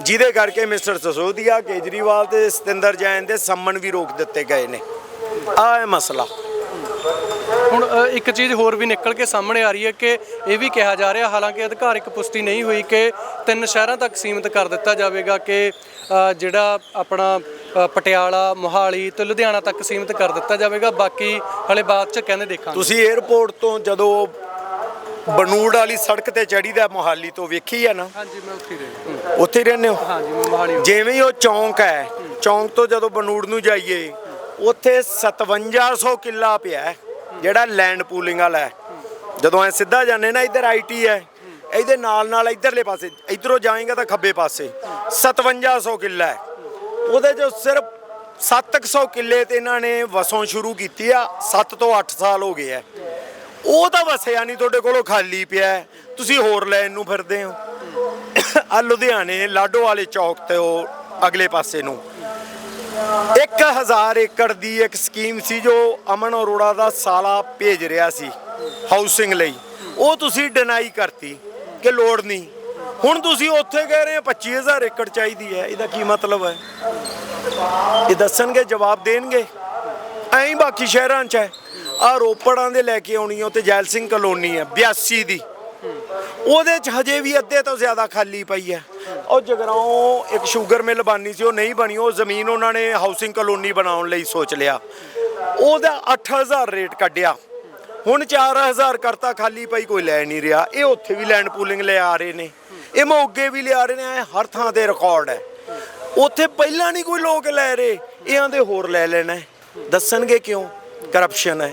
ਜਿਹਦੇ ਕਰਕੇ ਮਿਸਟਰ ਸਸੋਦੀਆ, ਕੇਜਰੀਵਾਲ ਤੇ ਸਤਿੰਦਰ ਜੈਨ ਦੇ ਸੰਮਨ ਵੀ ਰੋਕ ਦਿੱਤੇ ਗਏ ਨੇ। ਆਹ ਹੈ ਮਸਲਾ। ਹੁਣ ਅ, ਇੱਕ ਚੀਜ਼ ਹੋਰ ਵੀ ਨਿਕਲ ਕੇ ਸਾਹਮਣੇ ਆ ਰਹੀ ਹੈ ਕਿ ਇਹ ਵੀ ਕਿਹਾ ਜਾ ਰਿਹਾ ਹਾਲਾਂਕਿ ਅਧਿਕਾਰਿਕ ਪੁਸ਼ਟੀ ਨਹੀਂ ਹੋਈ ਕਿ ਤਿੰਨ ਸ਼ਹਿਰਾਂ ਤੱਕ ਸੀਮਿਤ ਕਰ ਦਿੱਤਾ ਜਾਵੇਗਾ ਕਿ ਅ, ਜਿਹੜਾ ਆਪਣਾ ਅ, ਪਟਿਆਲਾ ਮੋਹਾਲੀ ਤੇ ਲੁਧਿਆਣਾ ਤੱਕ ਸੀਮਿਤ ਕਰ ਦਿੱਤਾ ਜਾਵੇਗਾ। ਬਾਕੀ ਹਲੇ ਬਾਅਦ ਚ ਕਹਿੰਦੇ ਦੇਖਾਂਗੇ। ਤੁਸੀਂ 에ਅਰਪੋਰਟ ਤੋਂ ਜਦੋਂ ਬਨੂੜ ਵਾਲੀ ਸੜਕ ਤੇ ਚੜੀਦਾ ਮੋਹਾਲੀ ਤੋਂ ਵੇਖੀ ਆ ਨਾ? ਹਾਂਜੀ ਮੈਂ ਉੱਥੇ ਰਹਿ ਉੱਥੇ ਹੀ ਰਹਿੰਦੇ ਹੋ? ਹਾਂਜੀ ਮੈਂ ਮੋਹਾਲੀ ਜਿਵੇਂ ਹੀ ਉਹ ਚੌਂਕ ਹੈ ਚੌਂਕ ਤੋਂ ਜਦੋਂ ਬਨੂੜ ਨੂੰ ਜਾਈਏ ਉੱਥੇ 5700 ਕਿੱਲਾ ਪਿਆ। ਹੈ, ਜਿਹੜਾ ਲੈਂਡ ਪੂਲਿੰਗ ਵਾਲਾ ਹੈ। ਜਦੋਂ ਐ ਸਿੱਧਾ ਜਾਂਦੇ ਨਾ, ਇੱਧਰ ਆਈਟੀ ਹੈ। ਇਹਦੇ ਨਾਲ ਨਾਲ ਇੱਧਰਲੇ ਪਾਸੇ, ਇੱਧਰੋਂ ਜਾਏਗਾ ਤਾਂ ਖੱਬੇ ਪਾਸੇ। 5700 ਕਿੱਲਾ ਹੈ। ਉਹਦੇ ਚੋਂ ਸਿਰਫ 700 ਕਿੱਲੇ ਤੇ ਇਹਨਾਂ ਨੇ ਵਸੋਂ ਸ਼ੁਰੂ ਕੀਤੀ ਆ। 7 ਤੋਂ 8 ਸਾਲ ਹੋ ਗਏ ਆ। ਉਹ ਤਾਂ ਵਸਿਆ ਨਹੀਂ ਤੁਹਾਡੇ ਕੋਲੋਂ, ਖਾਲੀ ਪਿਆ ਤੁਸੀਂ ਹੋਰ ਲੈਣ ਨੂੰ ਫਿਰਦੇ ਹੋ। ਆ ਲੁਧਿਆਣੇ ਲਾਡੋ ਵਾਲੇ ਚੌਕ ਤੇ ਉਹ ਅਗਲੇ ਪਾਸੇ ਨੂੰ। 1000 ਏਕੜ ਦੀ ਇੱਕ ਸਕੀਮ ਸੀ ਜੋ ਅਮਨ ਅਰੋੜਾ ਦਾ ਸਾਲਾ ਭੇਜ ਰਿਹਾ ਸੀ ਹਾਊਸਿੰਗ ਲਈ। ਉਹ ਤੁਸੀਂ ਡਿਨਾਈ ਕਰਤੀ ਕਿ ਲੋੜ ਨਹੀਂ। ਹੁਣ ਤੁਸੀਂ ਉੱਥੇ ਕਹਿ ਰਹੇ ਹੋ 25000 ਏਕੜ ਚਾਹੀਦੀ ਹੈ। ਇਹਦਾ ਕੀ ਮਤਲਬ ਹੈ? ਇਹ ਦੱਸਣਗੇ, ਜਵਾਬ ਦੇਣਗੇ? ਐਂ ਬਾਕੀ ਸ਼ਹਿਰਾਂ 'ਚ ਹੈ। ਆ ਰੋਪੜਾਂ ਦੇ ਲੈ ਕੇ ਆਉਣੀ ਆ ਉੱਤੇ ਜੈਲ ਸਿੰਘ ਕਲੋਨੀ ਹੈ 82 ਦੀ। ਉਹਦੇ 'ਚ ਹਜੇ ਵੀ ਅੱਧੇ ਤੋਂ ਜ਼ਿਆਦਾ ਖਾਲੀ ਪਈ ਹੈ। ਉਹ ਜਗਰਾਉਂ ਇੱਕ ਸ਼ੂਗਰ ਮਿਲ ਬਣਨੀ ਸੀ, ਉਹ ਨਹੀਂ ਬਣੀ, ਉਹ ਜ਼ਮੀਨ ਉਹਨਾਂ ਨੇ ਹਾਊਸਿੰਗ ਕਲੋਨੀ ਬਣਾਉਣ ਲਈ ਸੋਚ ਲਿਆ। ਉਹਦਾ 8000 ਰੇਟ ਕੱਢਿਆ। ਹੁਣ 4000 ਕਰਤਾ, ਖਾਲੀ ਪਈ, ਕੋਈ ਲੈ ਨਹੀਂ ਰਿਹਾ। ਇਹ ਉੱਥੇ ਵੀ ਲੈਂਡ ਪੂਲਿੰਗ ਲੈ ਆ ਰਹੇ ਨੇ। ਇਹ ਮੋਗੇ ਵੀ ਲਿਆ ਰਹੇ ਨੇ ਹਰ ਥਾਂ ਤੇ ਰਿਕਾਰਡ ਹੈ। ਉੱਥੇ ਪਹਿਲਾਂ ਨਹੀਂ ਕੋਈ ਲੋਕ ਲੈ ਰਹੇ, ਇਹ ਆਂਦੇ ਹੋਰ ਲੈ ਲੈਣਾ ਦੱਸਣਗੇ ਕਿਉਂ? ਕਰਪਸ਼ਨ ਹੈ।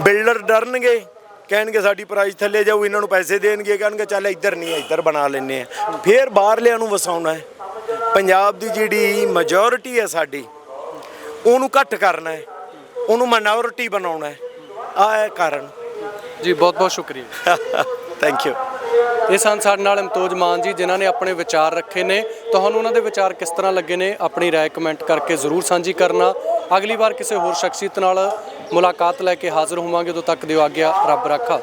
ਬਿਲਡਰ ਡਰਨਗੇ। ਕਹਿਣਗੇ ਸਾਡੀ ਪ੍ਰਾਈਸ ਥੱਲੇ ਜਾਊ ਇਹਨਾਂ ਨੂੰ ਪੈਸੇ ਦੇਣਗੇ ਕਹਿਣਗੇ ਚੱਲ ਇੱਧਰ ਨਹੀਂ ਇੱਧਰ ਬਣਾ ਲੈਨੇ ਆ ਫਿਰ ਬਾਹਰਲਿਆਂ ਨੂੰ ਵਸਾਉਣਾ ਹੈ। ਪੰਜਾਬ ਦੀ ਜਿਹੜੀ ਮੈਜੋਰਿਟੀ ਹੈ ਸਾਡੀ ਉਹਨੂੰ ਘੱਟ ਕਰਨਾ ਹੈ। ਉਹਨੂੰ ਮਾਈਨੋਰਿਟੀ ਬਣਾਉਣਾ ਹੈ। ਆਹ ਹੈ ਕਾਰਨ। ਜੀ ਬਹੁਤ ਬਹੁਤ ਸ਼ੁਕਰੀਆ। ਥੈਂਕ ਯੂ ਇਹ ਸਨ ਸਾਡੇ ਨਾਲ ਇਮਤੋਜ ਮਾਨ ਜੀ ਜਿਨ੍ਹਾਂ ਨੇ ਆਪਣੇ ਵਿਚਾਰ ਰੱਖੇ ਨੇ। ਤੁਹਾਨੂੰ ਉਹਨਾਂ ਦੇ ਵਿਚਾਰ ਕਿਸ ਤਰ੍ਹਾਂ ਲੱਗੇ ਨੇ ਆਪਣੀ ਰਾਏ ਕਮੈਂਟ ਕਰਕੇ ਜ਼ਰੂਰ ਸਾਂਝੀ ਕਰਨਾ। ਅਗਲੀ ਵਾਰ ਕਿਸੇ ਹੋਰ ਸ਼ਖਸੀਅਤ ਨਾਲ ਮੁਲਾਕਾਤ ਲੈ ਕੇ ਹਾਜ਼ਰ ਹੋਵਾਂਗੇ ਉਦੋਂ ਤੱਕ ਦਿਓ ਆਗਿਆ ਰੱਬ ਰਾਖਾ।